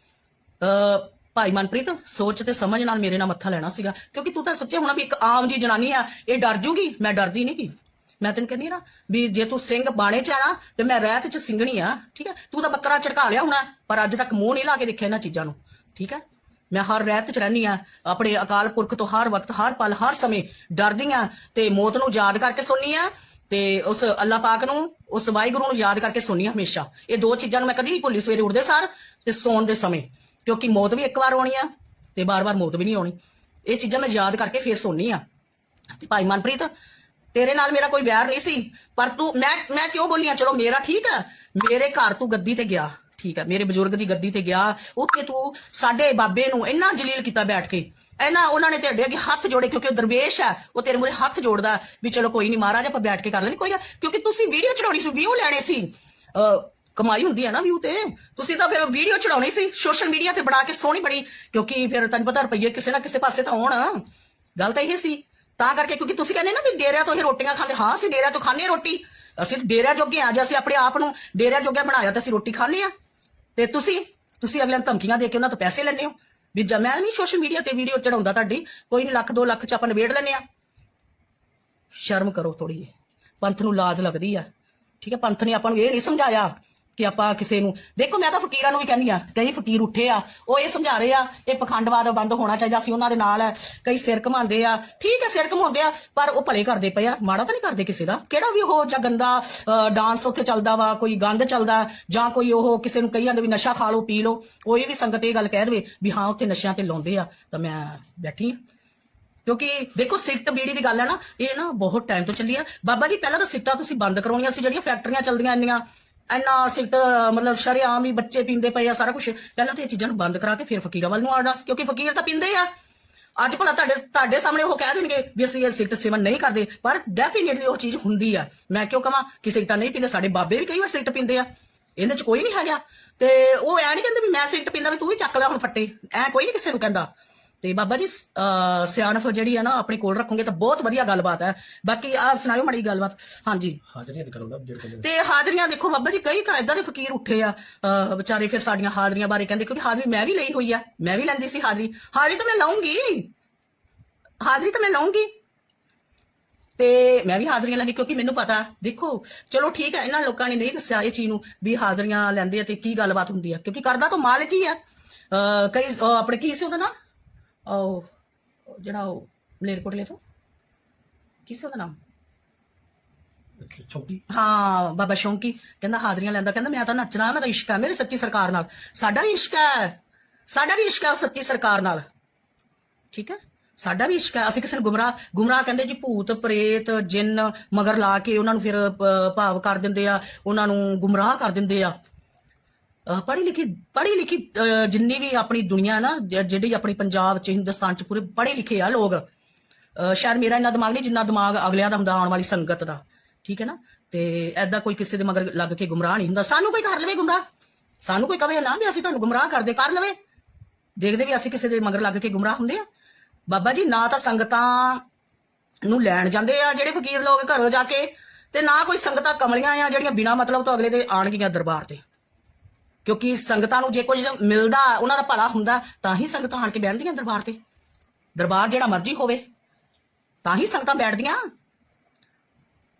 ਅ ਭਾਈ ਮਨਪ੍ਰੀਤ, ਸੋਚ ਤੇ ਸਮਝ ਨਾਲ ਮੇਰੇ ਨਾਲ ਮੱਥਾ ਲੈਣਾ ਸੀਗਾ। ਕਿਉਂਕਿ ਤੂੰ ਤਾਂ ਸੱਚੇ ਹੋਣਾ ਵੀ ਇੱਕ ਆਮ ਜੀ ਜਨਾਨੀ ਆ, ਇਹ ਡਰ ਜੂਗੀ? ਮੈਂ ਡਰਦੀ ਨਹੀਂ ਗੀ ਮੈਂ ਤੈਨੂੰ ਕਹਿੰਦੀ ਨਾ ਵੀ ਜੇ ਤੂੰ ਸਿੰਘ ਬਾਣੇ ਚ ਆ ਨਾ, ਤੇ ਮੈਂ ਰਹਿਤ ਚ ਸਿੰਘਣੀ ਆ, ਠੀਕ ਹੈ? ਤੂੰ ਤਾਂ ਬੱਕਰਾ ਝਟਕਾ ਲਿਆ ਹੋਣਾ, ਪਰ ਅੱਜ ਤੱਕ ਮੂੰਹ ਨਹੀਂ ਲਾ ਕੇ ਦੇਖਿਆ ਇਹਨਾਂ ਚੀਜ਼ਾਂ ਨੂੰ, ਠੀਕ ਹੈ? ਮੈਂ ਹਰ ਰਹਿਤ ਚ ਰਹਿੰਦੀ ਆ, ਆਪਣੇ ਅਕਾਲ ਪੁਰਖ ਤੋਂ ਹਰ ਵਕਤ, ਹਰ ਪਲ, ਹਰ ਸਮੇਂ ਡਰਦੀ ਆ, ਤੇ ਮੌਤ ਨੂੰ ਯਾਦ ਕਰਕੇ ਸੁਣਨੀ ਆ ਤੇ ਉਸ ਅੱਲਾਹ ਪਾਕ ਨੂੰ, ਉਸ ਵਾਹਿਗੁਰੂ ਨੂੰ ਯਾਦ ਕਰਕੇ ਸੁਣਨੀ ਹਮੇਸ਼ਾ। ਇਹ ਦੋ ਚੀਜ਼ਾਂ ਨੂੰ ਮੈਂ ਕਦੀ ਨਹੀਂ ਭੁੱਲੀ, ਸਵੇਰੇ ਉੱਠਦੇ ਸਾਰ ਤੇ ਸੌਣ ਦੇ ਸਮੇਂ। ਕਿਉਂਕਿ ਮੌਤ ਵੀ ਇੱਕ ਵਾਰ ਆਉਣੀ ਆ ਤੇ ਬਾਰ-ਬਾਰ ਮੌਤ ਵੀ ਨਹੀਂ ਆਉਣੀ। ਇਹ ਚੀਜ਼ਾਂ ਮੈਂ ਯਾਦ ਕਰਕੇ ਫੇਰ ਸੌਣੀ ਆ। ਤੇ ਭਾਈ ਮਨਪ੍ਰੀਤ, ਤੇਰੇ ਨਾਲ ਮੇਰਾ ਕੋਈ ਵੈਰ ਨਹੀਂ ਸੀ, ਪਰ ਤੂੰ, ਮੈਂ ਮੈਂ ਕਿਉਂ ਬੋਲੀਆਂ ਚਲੋ ਮੇਰਾ ਠੀਕ ਹੈ ਮੇਰੇ ਘਰ ਤੂੰ ਗੱਦੀ ਤੇ ਗਿਆ। ਠੀਕ ਹੈ ਮੇਰੇ ਬਜ਼ੁਰਗ ਦੀ ਗੱਦੀ ਤੇ ਗਿਆ, ਉੱਥੇ ਤੂੰ ਸਾਡੇ ਬਾਬੇ ਨੂੰ ਇੰਨਾ ਜਲੀਲ ਕੀਤਾ ਬੈਠ ਕੇ। ਇਹਨਾਂ ਉਹਨਾਂ ਨੇ ਤੁਹਾਡੇ ਅੱਗੇ ਹੱਥ ਜੋੜੇ, ਕਿਉਂਕਿ ਉਹ ਦਰਵੇਸ਼ ਹੈ ਉਹ ਤੇਰੇ ਮੂਹਰੇ ਹੱਥ ਜੋੜਦਾ ਵੀ ਚਲੋ ਕੋਈ ਨਹੀਂ ਮਹਾਰਾਜ, ਆਪਾਂ ਬੈਠ ਕੇ ਕਰ ਲੈਣੀ ਕੋਈ ਗੱਲ, ਕਿਉਂਕਿ ਤੁਸੀਂ ਵੀਡੀਓ ਚੜਾਉਣੀ ਸੀ, ਵਿਊ ਲੈਣੇ ਸੀ। ਅਹ, ਕਮਾਈ ਹੁੰਦੀ ਹੈ ਨਾ ਵਿਊ ਤੇ। ਤੁਸੀਂ ਤਾਂ ਫਿਰ ਵੀਡੀਓ ਚੜਾਉਣੀ ਸੀ, ਸੋਸ਼ਲ ਮੀਡੀਆ ਤੇ ਬਣਾ ਕੇ ਸੋਹਣੀ ਬੜੀ ਕਿਉਂਕਿ ਫਿਰ ਤੈਨੂੰ ਪਤਾ ਰੁਪਈਏ ਕਿਸੇ ਨਾ ਕਿਸੇ ਪਾਸੇ ਤਾਂ ਆਉਣ ਗੱਲ ਤਾਂ ਇਹ ਸੀ। ਤਾਂ ਕਰਕੇ ਕਿਉਂਕਿ ਤੁਸੀਂ ਕਹਿੰਦੇ ਨਾ ਵੀ ਡੇਰਿਆਂ ਤੋਂ ਇਹ ਰੋਟੀਆਂ ਖਾਂਦੇ, ਹਾਂ, ਅਸੀਂ ਡੇਰਿਆਂ ਤੋਂ ਖਾਂਦੇ ਹਾਂ ਰੋਟੀ। ਅਸੀਂ ਡੇਰਿਆਂ ਜੋਗੇ ਆ ਜੇ, ਅਸੀਂ ਆਪਣੇ ਆਪ ਨੂੰ ਡੇਰਿਆਂ ਜੋਗੇ ਬਣਾਇਆ ਤਾਂ ਅਸੀਂ ਰੋਟੀ ਖਾਂਦੇ ਆ ਤੇ ਤੁਸੀਂ ਤੁਸੀਂ ਅਗਲਿਆਂ ਨੂੰ ਧਮਕੀਆਂ ਦੇ ਕੇ ਉਹਨਾਂ ਤੋਂ ਪੈਸੇ ਲੈਂਦੇ ਹੋ? ਵੀ ਜਦ ਮੈਂ ਨਹੀਂ ਸੋਸ਼ਲ ਮੀਡੀਆ ਤੇ ਵੀਡੀਓ ਚੜਾਉਂਦਾ ਤੁਹਾਡੀ, ਕੋਈ ਨਹੀਂ ਲੱਖ 2 ਲੱਖ ਚ ਆਪਾਂ ਨਿਬੇੜ ਲੈਂਦੇ ਆ ਸ਼ਰਮ ਕਰੋ ਥੋੜੀ ਜਿਹੀ। ਪੰਥ ਨੂੰ ਲਾਜ ਲੱਗਦੀ ਆ। ਠੀਕ ਹੈ, ਪੰਥ ਨੇ ਆਪਾਂ ਨੂੰ ਇਹ ਨਹੀਂ ਸਮਝਾਇਆ ਕਿ ਆਪਾਂ ਕਿਸੇ ਨੂੰ, ਦੇਖੋ ਮੈਂ ਤਾਂ ਫਕੀਰਾਂ ਨੂੰ ਵੀ ਕਹਿੰਦੀ ਆ ਕਈ ਫਕੀਰ ਉੱਠੇ ਆ, ਉਹ ਇਹ ਸਮਝਾ ਰਹੇ ਆ, ਇਹ ਪਖੰਡਵਾਦ ਬੰਦ ਹੋਣਾ ਚਾਹੀਦਾ ਸੀ ਉਹਨਾਂ ਦੇ ਨਾਲ ਹੈ, ਕਈ ਸਿਰ ਘਮਾਉਂਦੇ ਆ, ਠੀਕ ਹੈ ਸਿਰ ਘਮਾਉਂਦੇ ਆ, ਪਰ ਉਹ ਭਲੇ ਕਰਦੇ ਪਏ ਆ, ਮਾੜਾ ਤਾਂ ਨਹੀਂ ਕਰਦੇ ਕਿਸੇ ਦਾ, ਕਿਹੜਾ ਵੀ ਉਹ ਜਾਂ ਗੰਦਾ ਡਾਂਸ ਉੱਥੇ ਚੱਲਦਾ ਵਾ, ਕੋਈ ਗੰਦ ਚੱਲਦਾ, ਜਾਂ ਕੋਈ ਉਹ ਕਿਸੇ ਨੂੰ ਕਹੀ ਜਾਂਦੇ ਵੀ ਨਸ਼ਾ ਖਾ ਲਓ, ਪੀ ਲਓ, ਕੋਈ ਵੀ ਸੰਗਤ ਇਹ ਗੱਲ ਕਹਿ ਦੇਵੇ ਵੀ ਹਾਂ, ਉੱਥੇ ਨਸ਼ਿਆਂ ਤੇ ਲਾਉਂਦੇ ਆ, ਤਾਂ ਮੈਂ ਬੈਠੀ ਆ ਕਿਉਂਕਿ ਦੇਖੋ ਸਿਗਰਟ ਬੀੜੀ ਦੀ ਗੱਲ ਹੈ ਨਾ, ਇਹ ਨਾ ਬਹੁਤ ਟਾਈਮ ਤੋਂ ਚੱਲੀ ਆ। ਬਾਬਾ ਜੀ, ਪਹਿਲਾਂ ਤਾਂ ਸਿਗਰਟਾਂ ਤੁਸੀਂ ਬੰਦ ਕਰਾਉਣੀਆਂ ਸੀ, ਜਿਹੜੀਆਂ ਫੈਕਟਰੀਆਂ ਚੱਲਦੀਆਂ ਇੰਨੀਆਂ ਇੰਨਾ ਸਿਗਰਟ ਮਤਲਬ ਸ਼ਰੇਆਮ ਹੀ ਬੱਚੇ ਪੀਂਦੇ ਪਏ ਆ ਸਾਰਾ ਕੁਝ ਪਹਿਲਾਂ ਤਾਂ ਇਹ ਚੀਜ਼ਾਂ ਨੂੰ ਬੰਦ ਕਰਾ ਕੇ ਫਿਰ ਫਕੀਰਾਂ ਵੱਲ ਨੂੰ ਆਉਣਾ ਸੀ ਕਿਉਂਕਿ ਫਕੀਰ ਤਾਂ ਪੀਂਦੇ ਆ। ਅੱਜ ਭਲਾ ਤੁਹਾਡੇ ਤੁਹਾਡੇ ਸਾਹਮਣੇ ਉਹ ਕਹਿ ਦੇਣਗੇ ਵੀ ਅਸੀਂ ਇਹ ਸਿਗਰਟ ਸੇਵਨ ਨਹੀਂ ਕਰਦੇ, ਪਰ ਡੈਫੀਨਿਟਲੀ ਉਹ ਚੀਜ਼ ਹੁੰਦੀ ਆ। ਮੈਂ ਕਿਉਂ ਕਹਾਂ ਕਿ ਸਿਗਰਟਾਂ ਨਹੀਂ ਪੀਂਦੇ, ਸਾਡੇ ਬਾਬੇ ਵੀ ਕਈ ਵਾਰ ਸਿਗਰਟ ਪੀਂਦੇ ਆ। ਇਹਦੇ ਚ ਕੋਈ ਨਹੀਂ ਹੈਗਾ। ਤੇ ਉਹ ਐ ਨਹੀਂ ਕਹਿੰਦੇ ਵੀ ਮੈਂ ਸਿਗਰਟ ਪੀਂਦਾ ਵੀ ਤੂੰ ਵੀ ਚੱਕ ਲੈ ਹੁਣ ਫੱਟੇ। ਐ ਕੋਈ ਨਹੀਂ ਕਿਸੇ ਨੂੰ ਕਹਿੰਦਾ। ਤੇ ਬਾਬਾ ਜੀ ਅਹ ਸਿਆਣਪ ਜਿਹੜੀ ਆ ਨਾ ਆਪਣੇ ਕੋਲ ਰੱਖੋਗੇ ਤਾਂ ਬਹੁਤ ਵਧੀਆ ਗੱਲਬਾਤ ਹੈ। ਬਾਕੀ ਆ ਸੁਣਾਇਓ ਮੜੀ ਗੱਲਬਾਤ। ਹਾਂਜੀ। ਹਾਜ਼ਰੀਆਂ ਤੇ ਕਰੋ ਨਾ ਜਿਹੜੇ ਕਹਿੰਦੇ ਤੇ ਹਾਜ਼ਰੀਆਂ ਦੇਖੋ ਬਾਬਾ ਜੀ ਕਈ ਤਾਂ ਇਦਾਂ ਦੇ ਫਕੀਰ ਉੱਠੇ ਆ ਵਿਚਾਰੇ ਫਿਰ ਸਾਡੀਆਂ ਹਾਜ਼ਰੀਆਂ ਬਾਰੇ ਕਹਿੰਦੇ ਕਿਉਂਕਿ ਹਾਜ਼ਰੀ ਮੈਂ ਵੀ ਲਈ ਹੋਈ ਆ ਮੈਂ ਵੀ ਲੈਂਦੀ ਸੀ ਹਾਜ਼ਰੀ। ਹਾਜ਼ਰੀ ਤਾਂ ਮੈਂ ਲਾਉਂਗੀ। ਹਾਜ਼ਰੀ ਤਾਂ ਮੈਂ ਲਾਉਂਗੀ। ਤੇ ਮੈਂ ਵੀ ਹਾਜ਼ਰੀਆਂ ਲੈਂਦੀ ਕਿਉਂਕਿ ਮੈਨੂੰ ਪਤਾ। ਦੇਖੋ ਚਲੋ ਠੀਕ ਹੈ ਇਹਨਾਂ ਲੋਕਾਂ ਨੇ ਨਹੀਂ ਦੱਸਿਆ ਇਹ ਚੀਜ਼ ਨੂੰ ਵੀ ਹਾਜ਼ਰੀਆਂ ਲੈਂਦੇ ਆ ਤੇ ਕੀ ਗੱਲਬਾਤ ਹੁੰਦੀ ਆ। ਕਿਉਂਕਿ ਕਰਦਾ ਤਾਂ ਮਾਲਕ ਹੀ ਆ। ਕਈ ਆਪਣੇ ਕੀ ਸੀ ਉਹਦਾ ਨਾ? ਉਹ ਜਿਹੜਾ ਉਹ ਮਲੇਰਕੋਟਲੇ ਤੋਂ? ਕੀ ਸੀ ਉਹਦਾ ਨਾਮ? ਚੌਕੀ? ਹਾਂ ਬਾਬਾ ਸ਼ੌਂਕੀ ਕਹਿੰਦਾ ਹਾਜ਼ਰੀਆਂ ਲੈਂਦਾ। ਕਹਿੰਦਾ ਮੈਂ ਤਾਂ ਨੱਚਣਾ ਮੇਰਾ ਇਸ਼ਕ ਹੈ ਮੇਰੀ ਸੱਚੀ ਸਰਕਾਰ ਨਾਲ। ਸਾਡਾ ਵੀ ਇਸ਼ਕ ਹੈ ਸਾਡਾ ਵੀ ਇਸ਼ਕ ਹੈ ਸੱਚੀ ਸਰਕਾਰ ਨਾਲ। ਠੀਕ ਹੈ? ਸਾਡਾ ਵੀ ਇਸ਼ਕ ਹੈ ਅਸੀਂ ਕਿਸੇ ਨੂੰ ਗੁੰਮਰਾਹ ਗੁੰਮਰਾਹ ਕਹਿੰਦੇ ਜੀ ਭੂਤ ਪ੍ਰੇਤ ਜਿੰਨ ਮਗਰ ਲਾ ਕੇ ਉਹਨਾਂ ਨੂੰ ਫਿਰ ਭਾਵ ਕਰ ਦਿੰਦੇ ਆ ਉਹਨਾਂ ਨੂੰ ਗੁੰਮਰਾਹ ਕਰ ਦਿੰਦੇ ਆ। ਪੜ੍ਹੀ ਲਿਖੀ ਪੜ੍ਹੀ ਲਿਖੀ ਜਿੰਨੀ ਵੀ ਆਪਣੀ ਦੁਨੀਆ ਨਾ ਜਿਹੜੀ ਆਪਣੀ ਪੰਜਾਬ ਚ, ਹਿੰਦੁਸਤਾਨ ਚ ਪੂਰੇ ਪੜ੍ਹੇ ਲਿਖੇ ਆ ਲੋਕ ਸ਼ਾਇਦ ਮੇਰਾ ਇੰਨਾ ਦਿਮਾਗ ਨਹੀਂ ਜਿੰਨਾ ਦਿਮਾਗ ਅਗਲਿਆਂ ਦਾ ਹੁੰਦਾ, ਆਉਣ ਵਾਲੀ ਸੰਗਤ ਦਾ, ਠੀਕ ਹੈ ਨਾ? ਤੇ ਐਦਾਂ ਕੋਈ ਕਿਸੇ ਦੇ ਮਗਰ ਲੱਗ ਕੇ ਗੁੰਮਰਾਹ ਨਹੀਂ ਹੁੰਦਾ। ਸਾਨੂੰ ਕੋਈ ਕਰ ਲਵੇ ਗੁੰਮਰਾਹ? ਸਾਨੂੰ ਕੋਈ ਕਵੇ ਨਾ ਵੀ ਅਸੀਂ ਤੁਹਾਨੂੰ ਗੁੰਮਰਾਹ ਕਰਦੇ, ਕਰ ਲਵੇ। ਦੇਖਦੇ ਵੀ ਅਸੀਂ ਕਿਸੇ ਦੇ ਮਗਰ ਲੱਗ ਕੇ ਗੁੰਮਰਾਹ ਹੁੰਦੇ ਆ। ਬਾਬਾ ਜੀ, ਨਾ ਤਾਂ ਸੰਗਤਾਂ ਨੂੰ ਲੈਣ ਜਾਂਦੇ ਆ, ਜਿਹੜੇ ਫਕੀਰ ਲੋਕ ਘਰੋਂ ਜਾ ਕੇ, ਤੇ ਨਾ ਕੋਈ ਸੰਗਤਾਂ ਕਮਲੀਆਂ ਆ, ਜਿਹੜੀਆਂ ਬਿਨਾ ਮਤਲਬ ਤੋਂ ਅਗਲੇ ਦੇ ਆਣਗੀਆਂ ਦਰਬਾਰ ਤੇ। ਕਿਉਂਕਿ ਸੰਗਤਾਂ ਨੂੰ ਜੇ ਕੁਝ ਮਿਲਦਾ, ਉਹਨਾਂ ਦਾ ਭਲਾ ਹੁੰਦਾ, ਤਾਂ ਹੀ ਸੰਗਤਾਂ ਆਣ ਕੇ ਬੈਠਦੀਆਂ ਦਰਬਾਰ ਤੇ। ਦਰਬਾਰ ਜਿਹੜਾ ਮਰਜ਼ੀ ਹੋਵੇ, ਤਾਂ ਹੀ ਸੰਗਤਾਂ ਬੈਠਦੀਆਂ।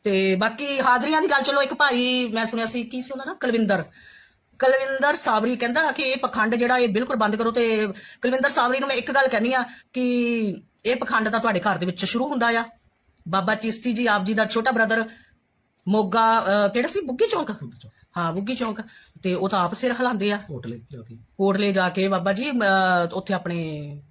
ਤੇ ਬਾਕੀ ਹਾਜ਼ਰੀਆਂ ਦੀ ਗੱਲ ਚਲੋ, ਇੱਕ ਭਾਈ ਮੈਂ ਸੁਣਿਆ ਸੀ, ਕੀ ਸੀ ਉਹਨਾਂ ਦਾ ਕੁਲਵਿੰਦਰ। ਕੁਲਵਿੰਦਰ ਸਾਬਰੀ ਕਹਿੰਦਾ ਕਿ ਇਹ ਪਖੰਡ ਜਿਹੜਾ ਇਹ ਬਿਲਕੁਲ ਬੰਦ ਕਰੋ ਤੇ ਕੁਲਵਿੰਦਰ ਸਾਬਰੀ ਨੂੰ ਮੈਂ ਇੱਕ ਗੱਲ ਕਹਿੰਦੀ ਆ ਕਿ ਇਹ ਪਖੰਡ ਤਾਂ ਤੁਹਾਡੇ ਘਰ ਦੇ ਵਿੱਚ ਸ਼ੁਰੂ ਹੁੰਦਾ ਆ। ਬਾਬਾ ਚਿਸ਼ਤੀ ਜੀ ਆਪ ਜੀ ਦਾ ਛੋਟਾ ਬ੍ਰਦਰ ਮੋਗਾ ਕਿਹੜਾ ਸੀ? ਬੁੱਗੀ ਚੌਂਕ? ਹਾਂ ਬੁੱਗੀ ਚੌਂਕ। ਤੇ ਉਹ ਤਾਂ ਆਪ ਸਿਰ ਹਿਲਾਉਂਦੇ ਆ। ਹੋਟਲੇ ਜਾ ਕੇ। ਕੋਟਲੇ ਜਾ ਕੇ ਬਾਬਾ ਜੀ ਅਹ, ਉੱਥੇ ਆਪਣੇ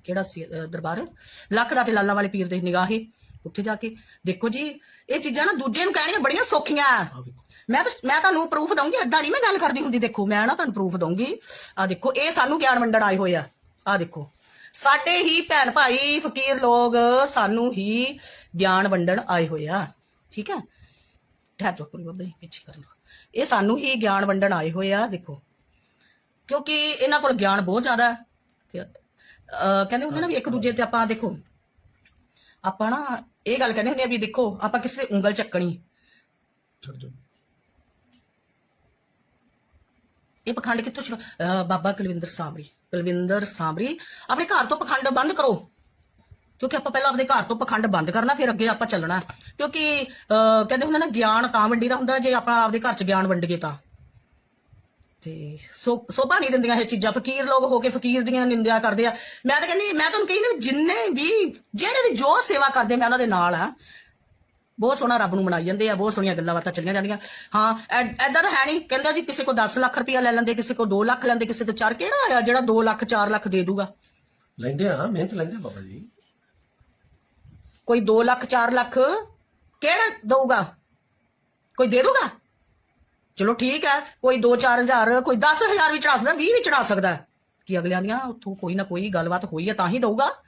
ਕਿਹੜਾ ਸੀ ਅਹ, ਦਰਬਾਰ? ਲੱਖ ਦਾ ਤੇ ਲਾਲਾ ਵਾਲੇ ਪੀਰ ਦੇ ਨਿਗਾਹੇ ਉੱਥੇ ਜਾ ਕੇ। ਦੇਖੋ ਜੀ ਇਹ ਚੀਜ਼ਾਂ ਨਾ ਦੂਜੇ ਨੂੰ ਕਹਿਣੀਆਂ ਬੜੀਆਂ ਸੌਖੀਆਂ। ਆ ਵੇਖੋ ਮੈਂ ਤਾਂ ਮੈਂ ਤੁਹਾਨੂੰ ਪ੍ਰੂਫ ਦਊਂਗੀ ਏਦਾਂ ਨਹੀਂ ਮੈਂ ਗੱਲ ਕਰਦੀ ਹੁੰਦੀ। ਦੇਖੋ ਮੈਂ ਨਾ ਤੁਹਾਨੂੰ ਪ੍ਰੂਫ ਦਊਂਗੀ। ਆ ਦੇਖੋ ਇਹ ਸਾਨੂੰ ਗਿਆਨ ਵੰਡਣ ਆਏ ਹੋਏ ਆ। ਆ ਦੇਖੋ। ਸਾਡੇ ਹੀ ਭੈਣ ਭਾਈ ਫਕੀਰ ਲੋਕ ਸਾਨੂੰ ਹੀ ਗਿਆਨ ਵੰਡਣ ਆਏ ਹੋਏ ਆ। ਠੀਕ ਹੈ? ਠਹਿਰ ਜਾਓ ਕੋਈ ਬਾਬਾ ਜੀ ਪਿੱਛੇ ਕਰ ਲਓ। ਇਹ ਸਾਨੂੰ ਹੀ ਗਿਆਨ ਵੰਡਣ ਆਏ ਹੋਏ ਆ ਦੇਖੋ। ਕਿਉਂਕਿ ਇਹਨਾਂ ਕੋਲ ਗਿਆਨ ਬਹੁਤ ਜ਼ਿਆਦਾ ਹੈ। ਕਹਿੰਦੇ ਹੁੰਦੇ ਨਾ ਵੀ ਇੱਕ ਦੂਜੇ ਤੇ ਆਪਾਂ ਦੇਖੋ ਆਪਾਂ ਨਾ ਇਹ ਗੱਲ ਕਹਿੰਦੇ ਹੁੰਦੇ ਆ ਵੀ ਦੇਖੋ ਆਪਾਂ ਕਿਸੇ ਦੀ ਉਂਗਲ ਚੱਕਣੀ। ਛੱਡ ਦਿਓ। ਇਹ ਪਖੰਡ ਕਿੱਥੋਂ ਬਾਬਾ ਕੁਲਵਿੰਦਰ ਸਾਂਬਰੀ। ਕੁਲਵਿੰਦਰ ਸਾਂਬਰੀ ਆਪਣੇ ਘਰ ਤੋਂ ਪਖੰਡ ਬੰਦ ਕਰੋ। ਕਿਉਂਕਿ ਆਪਾਂ ਪਹਿਲਾਂ ਆਪਣੇ ਘਰ ਤੋਂ ਪਖੰਡ ਬੰਦ ਕਰਨਾ, ਫਿਰ ਅੱਗੇ ਆਪਾਂ ਚੱਲਣਾ। ਕਿਉਂਕਿ ਕਹਿੰਦੇ ਹੁੰਦੇ ਨਾ, ਗਿਆਨ ਤਾਂ ਵੰਡੀ ਹੁੰਦਾ, ਜੇ ਆਪਾਂ ਆਪਦੇ ਘਰ 'ਚ ਗਿਆਨ ਵੰਡੀਏ ਤਾਂ। ਤੇ ਸੋ, ਸੋਭਾ ਨਹੀਂ ਦਿੰਦੀਆਂ ਇਹ ਚੀਜ਼ਾਂ। ਫਕੀਰ ਲੋਕ ਹੋ ਕੇ ਫਕੀਰ ਦੀਆਂ ਨਿੰਦਿਆ ਕਰਦੇ ਆ। ਮੈਂ ਤਾਂ ਕਹਿੰਦੀ, ਮੈਂ ਤੁਹਾਨੂੰ ਕਹਿੰਦੀ ਜਿੰਨੇ ਵੀ, ਜਿਹੜੇ ਵੀ ਜੋ ਸੇਵਾ ਕਰਦੇ, ਮੈਂ ਉਹਨਾਂ ਦੇ ਨਾਲ ਆ। ਬਹੁਤ ਸੋਹਣਾ ਰੱਬ ਨੂੰ ਮਨਾਈ ਜਾਂਦੇ ਆ, ਬਹੁਤ ਸੋਹਣੀਆਂ ਗੱਲਾਂ ਬਾਤਾਂ ਚੱਲੀਆਂ ਜਾਂਦੀਆਂ। ਹਾਂ ਐਦਾਂ ਤਾਂ ਹੈ ਨਹੀਂ, ਕਹਿੰਦਾ ਜੀ, ਕਿਸੇ ਕੋ 10 ਲੱਖ ਰੁਪਇਆ ਲੈ ਲੈਂਦੇ, ਕਿਸੇ ਕੋ 2 ਲੱਖ ਲੈਂਦੇ, ਕਿਸੇ ਤੋਂ 4 ਕਿਹੜਾ ਆਇਆ ਜਿਹੜਾ 2 ਲੱਖ 4 ਲੱਖ ਦੇ ਦੂਗਾ? ਲੈਂਦੇ ਆ, ਮਿਹਨਤ ਲੈਂਦੇ ਆ ਬਾਬਾ ਜੀ। ਕੋਈ 2 ਲੱਖ 4 ਲੱਖ ਕਿਹੜਾ ਦਊਗਾ? ਕੋਈ ਦੇ ਦੂਗਾ ਚਲੋ ਠੀਕ ਹੈ, ਕੋਈ 2-4 ਹਜ਼ਾਰ, ਕੋਈ 10000 ਵੀ ਚੜਾ ਸਕਦਾ 20 ਵੀ ਚੜਾ ਸਕਦਾ ਕਿ ਅਗਲਿਆਂ ਦੀਆਂ ਉੱਥੋਂ ਕੋਈ ਨਾ ਕੋਈ ਗੱਲਬਾਤ ਹੋਈ ਹੈ, ਤਾਂ ਹੀ ਦਊਗਾ।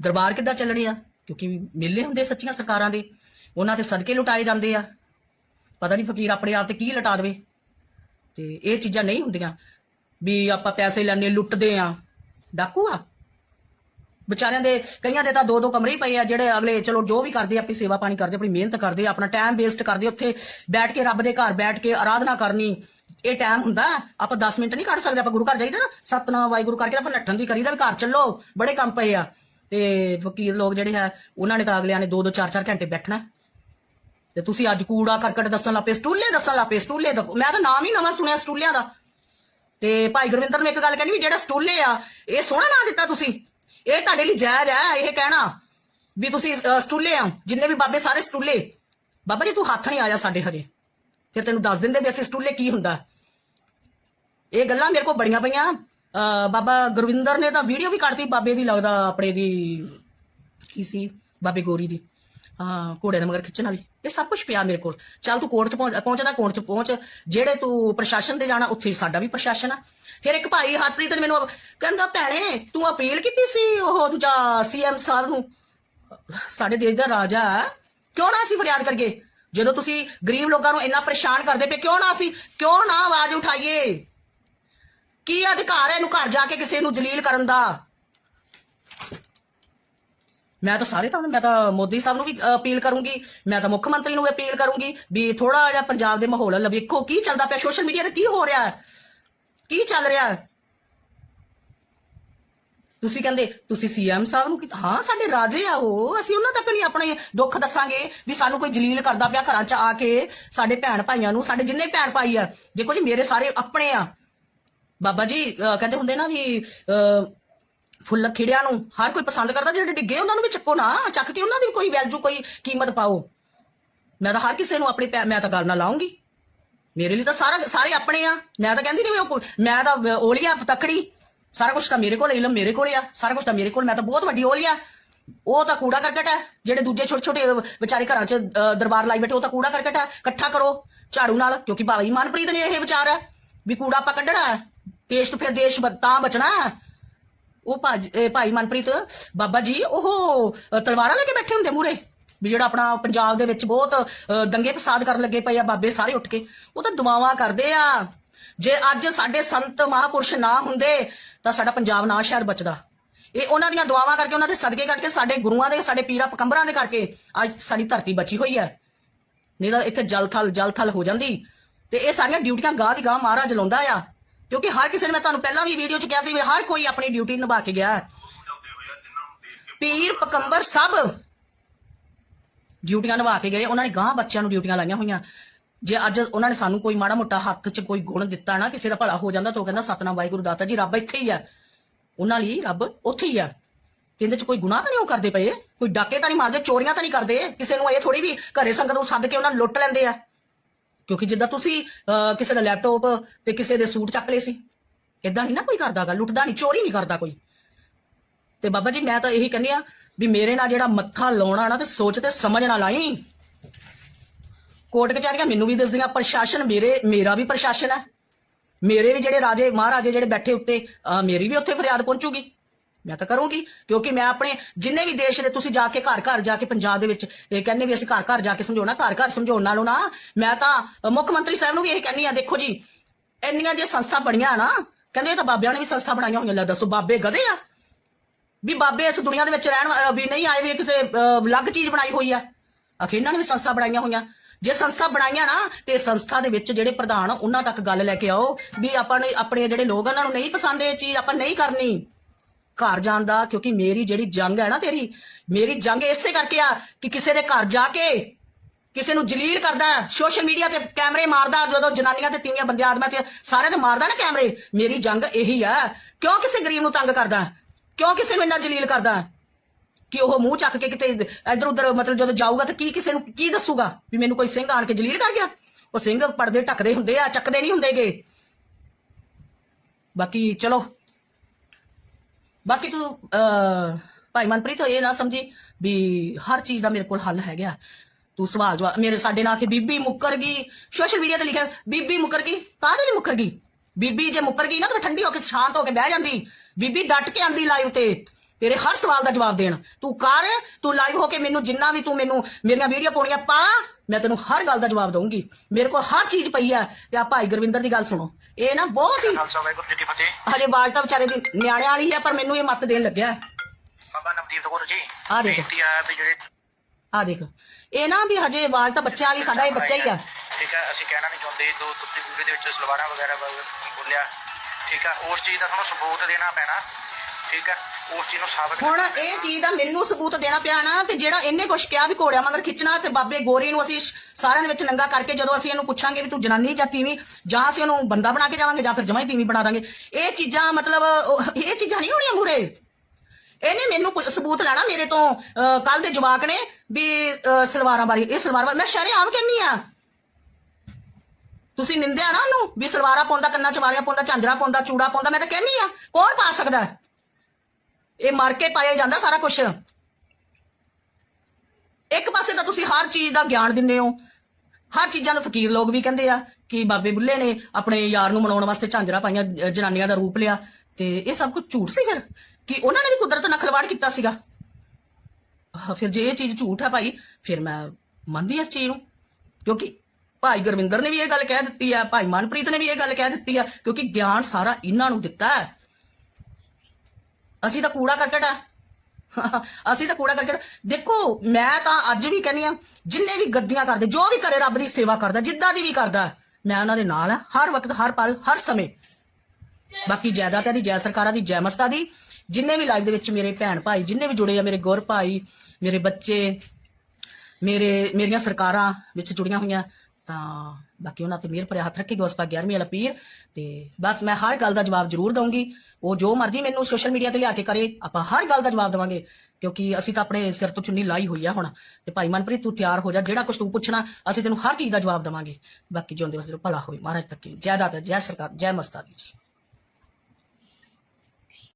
ਦਰਬਾਰ ਕਿੱਦਾਂ ਚੱਲਣੇ ਆ? ਕਿਉਂਕਿ ਮੇਲੇ ਹੁੰਦੇ ਸੱਚੀਆਂ ਸਰਕਾਰਾਂ ਦੇ, ਉਹਨਾਂ ਤੇ ਸਦਕੇ ਲੁਟਾਏ ਜਾਂਦੇ ਆ। ਪਤਾ ਨਹੀਂ ਫਕੀਰ ਆਪਣੇ ਆਪ ਤੇ ਕੀ ਲਟਾ ਦੇਵੇ। ਤੇ ਇਹ ਚੀਜ਼ਾਂ ਨਹੀਂ ਹੁੰਦੀਆਂ ਵੀ ਆਪਾਂ ਪੈਸੇ ਲੈਣੇ, ਲੁੱਟਦੇ ਆ। ਡਾਕੂ ਆ? ਵਿਚਾਰਿਆਂ ਦੇ ਕਈਆਂ ਦੇ ਤਾਂ ਦੋ ਦੋ ਕਮਰੇ ਹੀ ਪਏ ਆ ਜਿਹੜੇ ਅਗਲੇ ਚਲੋ ਜੋ ਵੀ ਕਰਦੇ ਆ, ਆਪਣੀ ਸੇਵਾ ਪਾਣੀ ਕਰਦੇ ਆਪਣੀ ਮਿਹਨਤ ਕਰਦੇ ਆਪਣਾ ਟਾਈਮ ਵੇਸਟ ਕਰਦੇ ਉੱਥੇ ਬੈਠ ਕੇ ਰੱਬ ਦੇ ਘਰ ਬੈਠ ਕੇ ਆਰਾਧਨਾ ਕਰਨੀ ਇਹ ਟਾਈਮ ਹੁੰਦਾ। ਆਪਾਂ 10 ਮਿੰਟ ਨਹੀਂ ਕੱਢ ਸਕਦੇ ਆਪਾਂ ਗੁਰੂ ਘਰ ਜਾਈਦਾ ਨਾ ਸਤਨਾਮ ਵਾਹਿਗੁਰੂ ਕਰਕੇ ਆਪਾਂ ਨੱਠਣ ਦੀ ਕਰੀਦਾ ਵੀ ਘਰ ਚੱਲੋ ਬੜੇ ਕੰਮ ਪਏ ਆ। ਤੇ ਫਕੀਰ ਲੋਕ ਜਿਹੜੇ ਹੈ ਉਹਨਾਂ ਨੇ ਤਾਂ ਅਗਲਿਆਂ ਨੇ 2-2 4-4 ਘੰਟੇ ਬੈਠਣਾ। ਤੇ ਤੁਸੀਂ ਅੱਜ ਕੂੜਾ ਕਰਕਟ ਦੱਸਣ ਲੱਪੇ ਸਟੂਲੇ ਦੱਸਣ ਲੱਪੇ ਸਟੂਲੇ ਦਾ ਮੈਂ ਤਾਂ ਨਾਮ ਹੀ ਨਵਾਂ ਸੁਣਿਆ ਸਟੂਲਿਆਂ ਦਾ। ਤੇ ਭਾਈ ਗੁਰਵਿੰਦਰ ਨੂੰ ਇੱਕ ਗੱਲ ਕਹਿੰਦੀ ਵੀ ਜਿਹੜਾ ਸਟੂਲੇ ਆ ਇਹ ਸੋਹਣਾ ਨਾਂ ਦਿੱਤਾ ਤੁਸੀਂ। ਇਹ ਤੁਹਾਡੇ ਲਈ ਜਾਇਜ਼ ਹੈ ਇਹ ਕਹਿਣਾ। ਵੀ ਤੁਸੀਂ ਅਹ, ਸਟੂਲੇ ਆ ਜਿੰਨੇ ਵੀ ਬਾਬੇ ਸਾਰੇ ਸਟੂਲੇ। ਬਾਬਾ ਜੀ ਤੂੰ ਹੱਥ ਨਹੀਂ ਆਇਆ ਸਾਡੇ ਹਜੇ। ਫਿਰ ਤੈਨੂੰ ਦੱਸ ਦਿੰਦੇ ਵੀ ਅਸੀਂ ਸਟੂਲੇ ਕੀ ਹੁੰਦਾ। ਇਹ ਗੱਲਾਂ ਮੇਰੇ ਕੋਲ ਬੜੀਆਂ ਪਈਆਂ। ਬਾਬਾ ਗੁਰਵਿੰਦਰ ਨੇ ਤਾਂ ਵੀਡੀਓ ਵੀ ਕੱਢਤੀ ਬਾਬੇ ਦੀ ਲੱਗਦਾ ਆਪਣੇ ਦੀ ਕੀ ਸੀ? ਬਾਬੇ ਗੋਰੀ ਦੀ। ਹਾਂ, ਘੋੜੇ ਦਾ ਮਗਰ ਖਿੱਚਣ ਵਾਲੀ। ਇਹ ਸਭ ਕੁਝ ਪਿਆ ਮੇਰੇ ਕੋਲ। ਚੱਲ ਤੂੰ ਕੋਰਟ ਚ ਪਹੁੰਚਦਾ ਕੋਰਟ ਚ, ਪਹੁੰਚ। ਜਿਹੜੇ ਤੂੰ ਪ੍ਰਸ਼ਾਸਨ ਦੇ ਜਾਣਾ, ਉੱਥੇ ਸਾਡਾ ਵੀ ਪ੍ਰਸ਼ਾਸਨ ਆ। ਫਿਰ ਇੱਕ ਭਾਈ ਹਰਪ੍ਰੀਤ ਨੇ ਮੈਨੂੰ ਕਹਿੰਦਾ, ਭੈਣੇ, ਤੂੰ ਅਪੀਲ ਕੀਤੀ ਸੀ ਉਹ ਦੂਜਾ ਸੀਐਮ ਸਾਹਿਬ ਨੂੰ? ਸਾਡੇ ਦੇਸ਼ ਦਾ ਰਾਜਾ ਕਿਉਂ ਨਾ ਅਸੀਂ ਫਰਿਆਦ ਕਰੀਏ? ਜਦੋਂ ਤੁਸੀਂ ਗਰੀਬ ਲੋਕਾਂ ਨੂੰ ਇੰਨਾ ਪਰੇਸ਼ਾਨ ਕਰਦੇ ਪਏ, ਕਿਉਂ ਨਾ ਅਸੀਂ, ਕਿਉਂ ਨਾ ਆਵਾਜ਼ ਉਠਾਈਏ? ਕੀ ਅਧਿਕਾਰ ਹੈ ਇਹਨੂੰ ਘਰ ਜਾ ਕੇ ਕਿਸੇ ਨੂੰ ਜਲੀਲ ਕਰਨ ਦਾ? ਮੈਂ ਤਾਂ ਸਾਰੇ ਤਾਂ ਮੈਂ ਤਾਂ ਮੋਦੀ ਸਾਹਿਬ ਨੂੰ ਵੀ ਅਪੀਲ ਕਰੂੰਗੀ। ਮੈਂ ਤਾਂ ਮੁੱਖ ਮੰਤਰੀ ਨੂੰ ਵੀ ਅਪੀਲ ਕਰੂੰਗੀ ਵੀ ਥੋੜਾ ਜਿਹਾ ਪੰਜਾਬ ਦੇ ਮਾਹੌਲ ਵੇਖੋ। ਕੀ ਚੱਲਦਾ ਪਿਆ ਸੋਸ਼ਲ ਮੀਡੀਆ ਤੇ? ਕੀ ਹੋ ਰਿਹਾ? ਹੈ ਕੀ ਚੱਲ ਰਿਹਾ? ਹੈ ਤੁਸੀਂ ਕਹਿੰਦੇ ਤੁਸੀਂ ਸੀਐਮ ਸਾਹਿਬ ਨੂੰ ਹਾਂ ਸਾਡੇ ਰਾਜੇ ਆ ਉਹ। ਅਸੀਂ ਉਹਨਾਂ ਤੱਕ ਨਹੀਂ ਆਪਣੇ ਦੁੱਖ ਦੱਸਾਂਗੇ ਵੀ ਸਾਨੂੰ ਕੋਈ ਜਲੀਲ ਕਰਦਾ ਪਿਆ ਘਰਾਂ 'ਚ ਆ ਕੇ ਸਾਡੇ ਭੈਣ ਭਾਈਆਂ ਨੂੰ ਸਾਡੇ ਜਿੰਨੇ ਭੈਣ ਭਾਈ ਆ। ਦੇਖੋ ਜੀ ਮੇਰੇ ਸਾਰੇ ਆਪਣੇ ਆ। ਬਾਬਾ ਜੀ ਕਹਿੰਦੇ ਹੁੰਦੇ ਨਾ ਵੀ ਅਹ, ਫੁੱਲ ਖਿੜਿਆਂ ਨੂੰ। ਹਰ ਕੋਈ ਪਸੰਦ ਕਰਦਾ, ਜਿਹੜੇ ਡਿੱਗੇ ਉਹਨਾਂ ਨੂੰ ਵੀ ਚੱਕੋ ਨਾ। ਚੱਕ ਕੇ ਉਹਨਾਂ ਦੀ ਵੀ ਕੋਈ ਵੈਲਿਊ ਕੋਈ ਕੀਮਤ ਪਾਓ। ਮੈਂ ਤਾਂ ਹਰ ਕਿਸੇ ਨੂੰ ਆਪਣੀ ਪੈ- ਮੈਂ ਤਾਂ ਗੱਲ ਨਾ ਲਾਉਂਗੀ। ਮੇਰੇ ਲਈ ਤਾਂ ਸਾਰਾ ਸਾਰੇ ਆਪਣੇ ਆ। ਮੈਂ ਤਾਂ ਕਹਿੰਦੀ ਨਹੀਂ ਉਹ ਮੈਂ ਤਾਂ ਵ- ਓਲੀਆ ਤਕੜੀ। ਸਾਰਾ ਕੁਝ ਤਾਂ ਮੇਰੇ ਕੋਲ ਇਲਮ ਮੇਰੇ ਕੋਲ ਆ। ਸਾਰਾ ਕੁਝ ਤਾਂ ਮੇਰੇ ਕੋਲ, ਮੈਂ ਤਾਂ ਬਹੁਤ ਵੱਡੀ ਓਲੀਆ ਉਹ ਤਾਂ ਕੂੜਾ ਕਰਕਟ ਹੈ। ਜਿਹੜੇ ਦੂਜੇ ਛੋਟੇ ਛੋਟੇ ਵਿਚਾਰੇ ਘਰਾਂ 'ਚ ਦਰਬਾਰ ਲਾਈ ਬੈਠੇ, ਉਹ ਤਾਂ ਕੂੜਾ ਕਰਕਟ ਹੈ। ਇਕੱਠਾ ਕਰੋ ਝਾੜੂ ਨਾਲ, ਕਿਉਂਕਿ ਬਾਬਾ ਮਨਪ੍ਰੀਤ ਨੇ ਇਹ ਵਿਚਾਰ ਹੈ ਵੀ ਕੂੜਾ ਆਪਾਂ ਕੱਢਣਾ ਦੇਸ਼ ਤੋਂ ਫਿਰ ਦੇਸ਼ ਤਾਂ ਬਚਣਾ ਉਹ ਭਾਜ- ਇਹ ਭਾਈ ਮਨਪ੍ਰੀਤ ਬਾਬਾ ਜੀ ਉਹ ਅ, ਤਲਵਾਰਾਂ ਲੈ ਕੇ ਬੈਠੇ ਹੁੰਦੇ ਮੂਰੇ ਵੀ ਜਿਹੜਾ ਆਪਣਾ ਪੰਜਾਬ ਦੇ ਵਿੱਚ ਬਹੁਤ ਅ, ਦੰਗੇ ਫਸਾਦ ਕਰਨ ਲੱਗੇ ਪਏ ਆ ਬਾਬੇ ਸਾਰੇ ਉੱਠ ਕੇ। ਉਹ ਤਾਂ ਦੁਆਵਾਂ ਕਰਦੇ ਆ। ਜੇ ਅੱਜ ਸਾਡੇ ਸੰਤ ਮਹਾਪੁਰਸ਼ ਨਾ ਹੁੰਦੇ ਤਾਂ ਸਾਡਾ ਪੰਜਾਬ ਨਾ ਸ਼ਹਿਰ ਬਚਦਾ। ਇਹ ਉਹਨਾਂ ਦੀਆਂ ਦੁਆਵਾਂ ਕਰਕੇ ਉਹਨਾਂ ਦੇ ਸਦਕੇ ਕਰਕੇ ਸਾਡੇ ਗੁਰੂਆਂ ਦੇ ਸਾਡੇ ਪੀਰਾਂ ਪਕੰਬਰਾਂ ਦੇ ਕਰਕੇ ਅੱਜ ਸਾਡੀ ਧਰਤੀ ਬਚੀ ਹੋਈ ਹੈ। ਨਹੀਂ ਤਾਂ ਇੱਥੇ ਜਲ ਥਲ ਜਲ ਥਲ ਹੋ ਜਾਂਦੀ। ਤੇ ਇਹ ਸਾਰੀਆਂ ਡਿਊਟੀਆਂ ਗਾਹ ਦੀ ਗਾਹ ਮਹਾਰਾਜ ਲਾਉਂਦਾ ਆ। ਕਿਉਂਕਿ ਹਰ ਕਿਸੇ ਨੇ, ਮੈਂ ਤੁਹਾਨੂੰ ਪਹਿਲਾਂ ਵੀ ਵੀਡੀਓ ਚ ਕਿਹਾ ਸੀ ਵੀ ਹਰ ਕੋਈ ਆਪਣੀ ਡਿਊਟੀ ਨਿਭਾ ਕੇ ਗਿਆ। ਹੈ। ਪੀਰ, ਪਕੰਬਰ ਸਭ ਡਿਊਟੀਆਂ ਨਿਭਾ ਕੇ ਗਏ। ਉਹਨਾਂ ਨੇ ਗਾਂ ਬੱਚਿਆਂ ਨੂੰ ਡਿਊਟੀਆਂ ਲਾਈਆਂ ਹੋਈਆਂ। ਜੇ ਅੱਜ ਉਹਨਾਂ ਨੇ ਸਾਨੂੰ ਕੋਈ ਮਾੜਾ ਮੋਟਾ ਹੱਥ 'ਚ ਕੋਈ ਗੁਣ ਦਿੱਤਾ ਨਾ, ਕਿਸੇ ਦਾ ਭਲਾ ਹੋ ਜਾਂਦਾ, ਤਾਂ ਉਹ ਕਹਿੰਦਾ, ਸਤਨਾਮ ਵਾਹਿਗੁਰੂ ਦਾਤਾ ਜੀ, ਰੱਬ ਇੱਥੇ ਹੀ ਆ। ਉਹਨਾਂ ਲਈ ਰੱਬ ਉੱਥੇ ਹੀ ਆ। ਤੇ ਇਹਦੇ 'ਚ ਕੋਈ ਗੁਨਾਹ ਤਾਂ ਨਹੀਂ ਉਹ ਕਰਦੇ ਪਏ? ਕੋਈ ਡਾਕੇ ਤਾਂ ਨਹੀਂ ਮਾਰਦੇ, ਚੋਰੀਆਂ ਤਾਂ ਨਹੀਂ ਕਰਦੇ? ਕਿਸੇ ਨੂੰ ਇਹ ਥੋੜੀ ਵੀ ਘਰੇ ਸੰਗਤ ਨੂੰ ਸੱਦ ਕੇ ਉਹਨਾਂ ਨੂੰ ਲੁੱਟ ਲੈਂਦੇ ਆ। ਕਿਉਂਕਿ ਜਿੱਦਾਂ ਤੁਸੀਂ ਕਿਸੇ ਦਾ ਲੈਪਟਾਪ ਤੇ ਕਿਸੇ ਦੇ ਸੂਟ ਚੱਕ ਲਏ ਸੀ ਇਦਾਂ ਨਹੀਂ ਨਾ ਕੋਈ ਕਰਦਾਗਾ ਲੁੱਟਦਾ ਨਹੀਂ, ਚੋਰੀ ਨਹੀਂ ਕਰਦਾ ਕੋਈ। ਤੇ ਬਾਬਾ ਜੀ, ਮੈਂ ਤਾਂ ਇਹੀ ਕਹਿੰਦੀ ਆ ਵੀ ਮੇਰੇ ਨਾਲ ਜਿਹੜਾ ਮੱਥਾ ਲਾਉਣਾ ਨਾ ਤੇ ਸੋਚ ਤੇ ਸਮਝ ਨਾ ਲਾਈ। ਕੋਰਟ ਕਚਹਿਰੀਆਂ ਮੈਨੂੰ ਵੀ ਦੱਸਦੀਆਂ, ਪ੍ਰਸ਼ਾਸਨ ਮੇਰੇ ਮੇਰਾ ਵੀ ਪ੍ਰਸ਼ਾਸਨ ਹੈ। ਮੇਰੇ ਵੀ ਜਿਹੜੇ ਰਾਜੇ, ਮਹਾਰਾਜੇ ਜਿਹੜੇ ਬੈਠੇ ਉੱਤੇ ਮੇਰੀ ਵੀ ਉੱਥੇ ਫਰਿਆਦ ਪਹੁੰਚੂਗੀ। ਮੈਂ ਤਾਂ ਕਰੂੰਗੀ, ਕਿਉਂਕਿ ਮੈਂ ਆਪਣੇ ਜਿੰਨੇ ਵੀ ਦੇਸ਼ ਦੇ ਤੁਸੀਂ ਜਾ ਕੇ ਘਰ ਘਰ ਜਾ ਕੇ ਪੰਜਾਬ ਦੇ ਵਿੱਚ ਇਹ ਕਹਿੰਦੇ ਵੀ ਅਸੀਂ ਘਰ ਘਰ ਜਾ ਕੇ ਸਮਝਾਉਣਾ, ਘਰ ਘਰ ਸਮਝਾਉਣ ਨਾਲੋਂ ਨਾ, ਮੈਂ ਤਾਂ ਮੁੱਖ ਮੰਤਰੀ ਸਾਹਿਬ ਨੂੰ ਵੀ ਇਹ ਕਹਿੰਦੀ ਆ ਦੇਖੋ ਜੀ, ਇੰਨੀਆਂ ਜੇ ਸੰਸਥਾ ਬਣੀਆਂ ਨਾ, ਕਹਿੰਦੇ ਇਹ ਤਾਂ ਬਾਬਿਆਂ ਨੇ ਵੀ ਸੰਸਥਾ ਬਣਾਈਆਂ ਹੋਈਆਂ, ਲੈ ਦੱਸੋ ਬਾਬੇ ਗਧੇ ਆ। ਵੀ ਬਾਬੇ ਇਸ ਦੁਨੀਆ ਦੇ ਵਿੱਚ ਰਹਿਣ ਵੀ ਨਹੀਂ ਆਏ ਵੀ ਕਿਸੇ ਅਲੱਗ ਚੀਜ਼ ਬਣਾਈ ਹੋਈ ਆ। ਆਖੇ ਇਹਨਾਂ ਨੇ ਵੀ ਸੰਸਥਾ ਬਣਾਈਆਂ ਹੋਈਆਂ। ਜੇ ਸੰਸਥਾ ਬਣਾਈਆਂ ਨਾ, ਤੇ ਸੰਸਥਾ ਦੇ ਵਿੱਚ ਜਿਹੜੇ ਪ੍ਰਧਾਨ ਉਹਨਾਂ ਤੱਕ ਗੱਲ ਲੈ ਕੇ ਆਓ, ਵੀ ਆਪਾਂ ਨੇ ਆਪਣੇ ਜਿਹੜੇ ਲੋਕ ਉਹਨਾਂ ਨੂੰ ਨਹੀਂ ਪਸੰਦ ਇਹ ਚੀਜ਼, ਆਪਾਂ ਨਹੀਂ ਕਰਨੀ। ਘਰ ਜਾਣ ਦਾ, ਕਿਉਂਕਿ ਮੇਰੀ ਜਿਹੜੀ ਜੰਗ ਹੈ ਨਾ ਤੇਰੀ, ਮੇਰੀ ਜੰਗ ਇਸੇ ਕਰਕੇ ਆ ਕਿ ਕਿਸੇ ਦੇ ਘਰ ਜਾ ਕੇ ਕਿਸੇ ਨੂੰ ਜਲੀਲ ਕਰਦਾ ਸੋਸ਼ਲ ਮੀਡੀਆ ਤੇ ਕੈਮਰੇ ਮਾਰਦਾ, ਜਦੋਂ ਜਨਾਨੀਆਂ ਤੇ ਤੀਵੀਆਂ ਬੰਦੇ ਆਦਮਾਂ ਤੇ ਸਾਰੇ ਤੇ ਮਾਰਦਾ ਨਾ ਕੈਮਰੇ, ਮੇਰੀ ਜੰਗ ਇਹੀ ਆ ਕਿਉਂ ਕਿਸੇ ਗਰੀਬ ਨੂੰ ਤੰਗ ਕਰਦਾ ਕਿਉਂ ਕਿਸੇ ਨੂੰ ਇੰਨਾ ਜਲੀਲ ਕਰਦਾ ਕਿ ਉਹ ਮੂੰਹ ਚੱਕ ਕੇ ਕਿਤੇ ਇੱਧਰ ਉੱਧਰ ਮਤਲਬ ਜਦੋਂ ਜਾਊਗਾ ਤਾਂ ਕੀ ਕਿਸੇ ਨੂੰ ਕੀ ਦੱਸੂਗਾ ਵੀ ਮੈਨੂੰ ਕੋਈ ਸਿੰਘ ਆਣ ਕੇ ਜਲੀਲ ਕਰ ਗਿਆ? ਉਹ ਸਿੰਘ ਪਰਦੇ ਢੱਕਦੇ ਹੁੰਦੇ ਆ, ਚੱਕਦੇ ਨਹੀਂ ਹੁੰਦੇਗੇ। ਬਾਕੀ ਚਲੋ ਬਾਕੀ ਤੂੰ ਅਹ, ਭਾਈ ਮਨਪ੍ਰੀਤ ਇਹ ਨਾ ਸਮਝੀ ਵੀ ਹਰ ਚੀਜ਼ ਦਾ ਮੇਰੇ ਕੋਲ ਹੱਲ ਹੈਗਾ। ਤੂੰ ਸਵਾਲ ਜਵਾਬ ਮੇਰੇ ਸਾਡੇ ਨਾਲ ਕਿ ਬੀਬੀ ਮੁੱਕਰ ਗਈ ਸੋਸ਼ਲ ਮੀਡੀਆ ਤੇ ਲਿਖਿਆ ਬੀਬੀ ਮੁੱਕਰ ਗਈ ਕਾਹਦੇ ਲਈ ਮੁੱਕਰ ਗਈ ਬੀਬੀ ਜੇ ਮੁੱਕਰ ਗਈ ਨਾ ਤਾਂ ਠੰਡੀ ਹੋ ਕੇ ਸ਼ਾਂਤ ਹੋ ਕੇ ਬਹਿ ਜਾਂਦੀ। ਬੀਬੀ ਡਟ ਕੇ ਆਂਦੀ ਲਾਈਵ ਤੇ। ਤੇਰੇ ਹਰ ਸਵਾਲ ਦਾ ਜਵਾਬ ਦੇਣ। ਤੂੰ ਕਰ ਤੂੰ ਲਾਈਵ ਹੋ ਕੇ ਮੈਨੂੰ ਜਿੰਨਾ ਵੀ ਤੂੰ ਮੈਨੂੰ ਮੇਰੀਆਂ ਵੀਡੀਓ ਪਾਉਣੀਆਂ ਪਾ। ਮੈਂ ਤੈਨੂੰ ਹਰ ਗੱਲ ਦਾ ਜਵਾਬ ਦਊਂਗੀ। ਮੇਰੇ ਕੋਲ ਹਰ ਚੀਜ਼ ਪਈ ਆ। ਤੇ ਆ ਭਾਈ ਗੁਰਵਿੰਦਰ ਦੀ ਗੱਲ ਸੁਣੋ। ਇਹ ਨਾ ਬਹੁਤ ਹੀ ਖਾਲਸਾ ਵਾਹਿਗੁਰੂ ਜੀ ਕੀ ਫਤਿਹ ਹਜੇ ਆਵਾਜ਼ ਤਾਂ ਵਿਚਾਰੇ ਦੀ ਨਿਆਣਿਆਂ ਵਾਲੀ ਹੈ ਪਰ ਮੈਨੂੰ ਇਹ ਮੱਤ ਦੇਣ ਲੱਗਿਆ। ਬਾਬਾ ਨਵਦੀਪ ਕੌਰ ਜੀ ਆ ਦੇਖੋ। ਬੇਨਤੀ ਆ ਵੀ ਜਿਹੜੇ ਆ ਦੇਖ। ਇਹ ਨਾ ਵੀ ਹਜੇ ਆਵਾਜ਼ ਤਾਂ ਬੱਚਿਆਂ ਵਾਲੀ ਸਾਡਾ ਇਹ ਬੱਚਾ ਹੀ ਆ। ਠੀਕ ਆ ਅਸੀਂ ਕਹਿਣਾ ਨਹੀਂ ਚਾਹੁੰਦੇ ਦੋ ਤੁਸੀਂ ਵੀਡੀਓ ਦੇ ਵਿੱਚ ਸਲਵਾਰਾਂ ਵਗੈਰਾ ਵ- ਬੋਲਿਆ ਠੀਕ ਆ ਉਸ ਚੀਜ਼ ਦਾ ਤੁਹਾਨੂੰ ਸਬੂਤ ਦੇਣਾ ਪੈਣਾ। ਠੀਕ ਆ ਉਸ ਚੀਜ਼ ਨੂੰ ਸਾਬਤ ਹੁਣ ਇਹ ਚੀਜ਼ ਦਾ ਮੈਨੂੰ ਸਬੂਤ ਦੇਣਾ ਪਿਆ ਨਾ ਤੇ ਜਿਹੜਾ ਇਹਨੇ ਕੁਛ ਕਿਹਾ ਵੀ ਘੋੜਿਆਂ ਮਗਰ ਖਿੱਚਣਾ ਤੇ ਬਾਬੇ ਗੋਰੀ ਨੂੰ ਅਸੀਂ ਸਾਰਿਆਂ ਦੇ ਵਿੱਚ ਨੰਗਾ ਕਰਕੇ ਜਦੋਂ ਅਸੀਂ ਇਹਨੂੰ ਪੁੱਛਾਂਗੇ ਵੀ ਤੂੰ ਜਨਾਨੀ ਜਾਂ ਤੀਵੀਂ ਜਾਂ ਅਸੀਂ ਉਹਨੂੰ ਬੰਦਾ ਬਣਾ ਕੇ ਜਾਵਾਂਗੇ ਜਾਂ ਫਿਰ ਜਮਾਂ ਹੀ ਤੀਵੀਂ ਬਣਾ ਦਾਂਗੇ। ਇਹ ਚੀਜ਼ਾਂ ਮਤਲਬ ਉਹ- ਇਹ ਚੀਜ਼ਾਂ ਨਹੀਂ ਹੋਣੀਆਂ ਮੂਰੇ ਇਹਨੇ ਮੈਨੂੰ ਪੁੱਛ- ਸਬੂਤ ਲੈਣਾ ਮੇਰੇ ਤੋਂ ਕੱਲ ਦੇ ਜਵਾਕ ਨੇ ਵੀ ਅਹ, ਸਲਵਾਰਾਂ ਬਾਰੇ। ਇਹ ਸਲਵਾਰਾਂ ਬਾਰੇ ਮੈਂ ਸ਼ਰੇਆਮ ਕਹਿੰਨੀ ਆ ਤੁਸੀਂ ਨਿੰਦਿਆ ਨਾ ਉਹਨੂੰ ਵੀ ਸਲਵਾਰਾਂ ਪਾਉਂਦਾ ਕੰਨਾਂ ਚ ਵਾਲੀਆਂ ਪਾਉਂਦਾ ਝਾਂਜਰਾ ਪਾਉਂਦਾ ਚੂੜਾ ਪਾਉਂਦਾ ਮੈਂ ਤਾਂ ਕਹਿੰਨੀ ਆ ਕੌਣ ਪਾ ਸਕਦਾ? ਹੈ? ਇਹ ਮਰ ਕੇ ਪਾਇਆ ਜਾਂਦਾ ਸਾਰਾ ਕੁਝ ਇੱਕ ਪਾਸੇ ਤਾਂ ਤੁਸੀਂ ਹਰ ਚੀਜ਼ ਦਾ ਗਿਆਨ ਦਿੰਦੇ ਹੋ। ਹਰ ਚੀਜ਼ਾਂ ਨੂੰ ਫਕੀਰ ਲੋਕ ਵੀ ਕਹਿੰਦੇ ਆ ਕਿ ਬਾਬੇ ਬੁੱਲੇ ਨੇ ਆਪਣੇ ਯਾਰ ਨੂੰ ਮਨਾਉਣ ਵਾਸਤੇ ਝਾਂਜਰਾ ਪਾਈਆਂ ਜਨਾਨੀਆਂ ਦਾ ਰੂਪ ਲਿਆ। ਤੇ ਇਹ ਸਭ ਕੁਝ ਝੂਠ ਸੀ ਫਿਰ? ਕਿ ਉਹਨਾਂ ਨੇ ਵੀ ਕੁਦਰਤ ਨਾਲ ਖਿਲਵਾੜ ਕੀਤਾ ਸੀਗਾ? ਫਿਰ ਜੇ ਇਹ ਚੀਜ਼ ਝੂਠ ਹੈ ਭਾਈ, ਫਿਰ ਮੈਂ ਮੰਨਦੀ ਹਾਂ ਇਸ ਚੀਜ਼ ਨੂੰ। ਕਿਉਂਕਿ ਭਾਈ ਗੁਰਵਿੰਦਰ ਨੇ ਵੀ ਇਹ ਗੱਲ ਕਹਿ ਦਿੱਤੀ ਆ, ਭਾਈ ਮਨਪ੍ਰੀਤ ਨੇ ਵੀ ਇਹ ਗੱਲ ਕਹਿ ਦਿੱਤੀ ਆ, ਕਿਉਂਕਿ ਗਿਆਨ ਸਾਰਾ ਇਹਨਾਂ ਨੂੰ ਦਿੱਤਾ ਹੈ। ਅਸੀਂ ਤਾਂ ਕੂੜਾ ਕਰਕਟ ਆ। ਅਸੀਂ ਤਾਂ ਕੂੜਾ ਕਰਕਟ। ਦੇਖੋ, ਮੈਂ ਤਾਂ ਅੱਜ ਵੀ ਕਹਿੰਦੀ ਆ, ਜਿੰਨੇ ਵੀ ਗੱਦੀਆਂ ਕਰਦੇ, ਜੋ ਵੀ ਕਰੇ, ਰੱਬ ਦੀ ਸੇਵਾ ਕਰਦਾ, ਜਿੱਦਾਂ ਦੀ ਵੀ ਕਰਦਾ, ਮੈਂ ਉਹਨਾਂ ਦੇ ਨਾਲ ਆ, ਹਰ ਵਕਤ, ਹਰ ਪਲ, ਹਰ ਸਮੇਂ। ਬਾਕੀ ਜਾਇਦਾਦਾਂ ਦੀ, ਜੈ ਸਰਕਾਰਾਂ ਦੀ, ਜੈ ਮਸਤਾ ਦੀ, ਜਿੰਨੇ ਵੀ ਲਾਈਵ ਦੇ ਵਿੱਚ ਮੇਰੇ ਭੈਣ ਭਾਈ, ਜਿੰਨੇ ਵੀ ਜੁੜੇ ਆ, ਮੇਰੇ ਗੁਰ ਭਾਈ, ਮੇਰੇ ਬੱਚੇ, ਮੇਰੇ, ਮੇਰੀਆਂ ਸਰਕਾਰਾਂ ਵਿੱਚ ਜੁੜੀਆਂ ਹੋਈਆਂ, ਤਾਂ ਬਾਕੀ ਉਹਨਾਂ ਤੇ ਮਿਹਰ ਭਰਿਆ ਹੱਥ ਰੱਖੇਗੀ, ਉਸ ਪਾ 11ਵੀਂ ਵਾਲਾ ਪੀਰ। ਤੇ ਬਸ ਮੈਂ ਹਰ ਗੱਲ ਦਾ ਜਵਾਬ ਜ਼ਰੂਰ ਦਊਂਗੀ। ਉਹ ਜੋ ਮਰਜ਼ੀ ਮੈਨੂੰ ਸੋਸ਼ਲ ਮੀਡੀਆ ਤੇ ਲਿਆ ਕੇ ਕਰੇ, ਆਪਾਂ ਹਰ ਗੱਲ ਦਾ ਜਵਾਬ ਦੇਵਾਂਗੇ। ਕਿਉਂਕਿ ਅਸੀਂ ਤਾਂ ਆਪਣੇ ਸਿਰ ਤੋਂ ਚੁੰਨੀ ਲਾਈ ਹੋਈ ਆ ਹੁਣ। ਤੇ ਭਾਈ ਮਨਪ੍ਰੀਤ, ਤੂੰ ਤਿਆਰ ਹੋ ਜਾ, ਜਿਹੜਾ ਕੁਝ ਤੂੰ ਪੁੱਛਣਾ, ਅਸੀਂ ਤੈਨੂੰ ਹਰ ਚੀਜ਼ ਦਾ ਜਵਾਬ ਦੇਵਾਂਗੇ। ਬਾਕੀ ਜਿਉਂਦੇ ਵਸਦੇ ਭਲਾ ਹੋਵੇ ਮਹਾਰਾਜ ਤੱਕ। ਜੈ ਦਾਤਾ, ਜੈ ਸਰਕਾਰ, ਜੈ ਮਸਤਾਦੀ ਜੀ।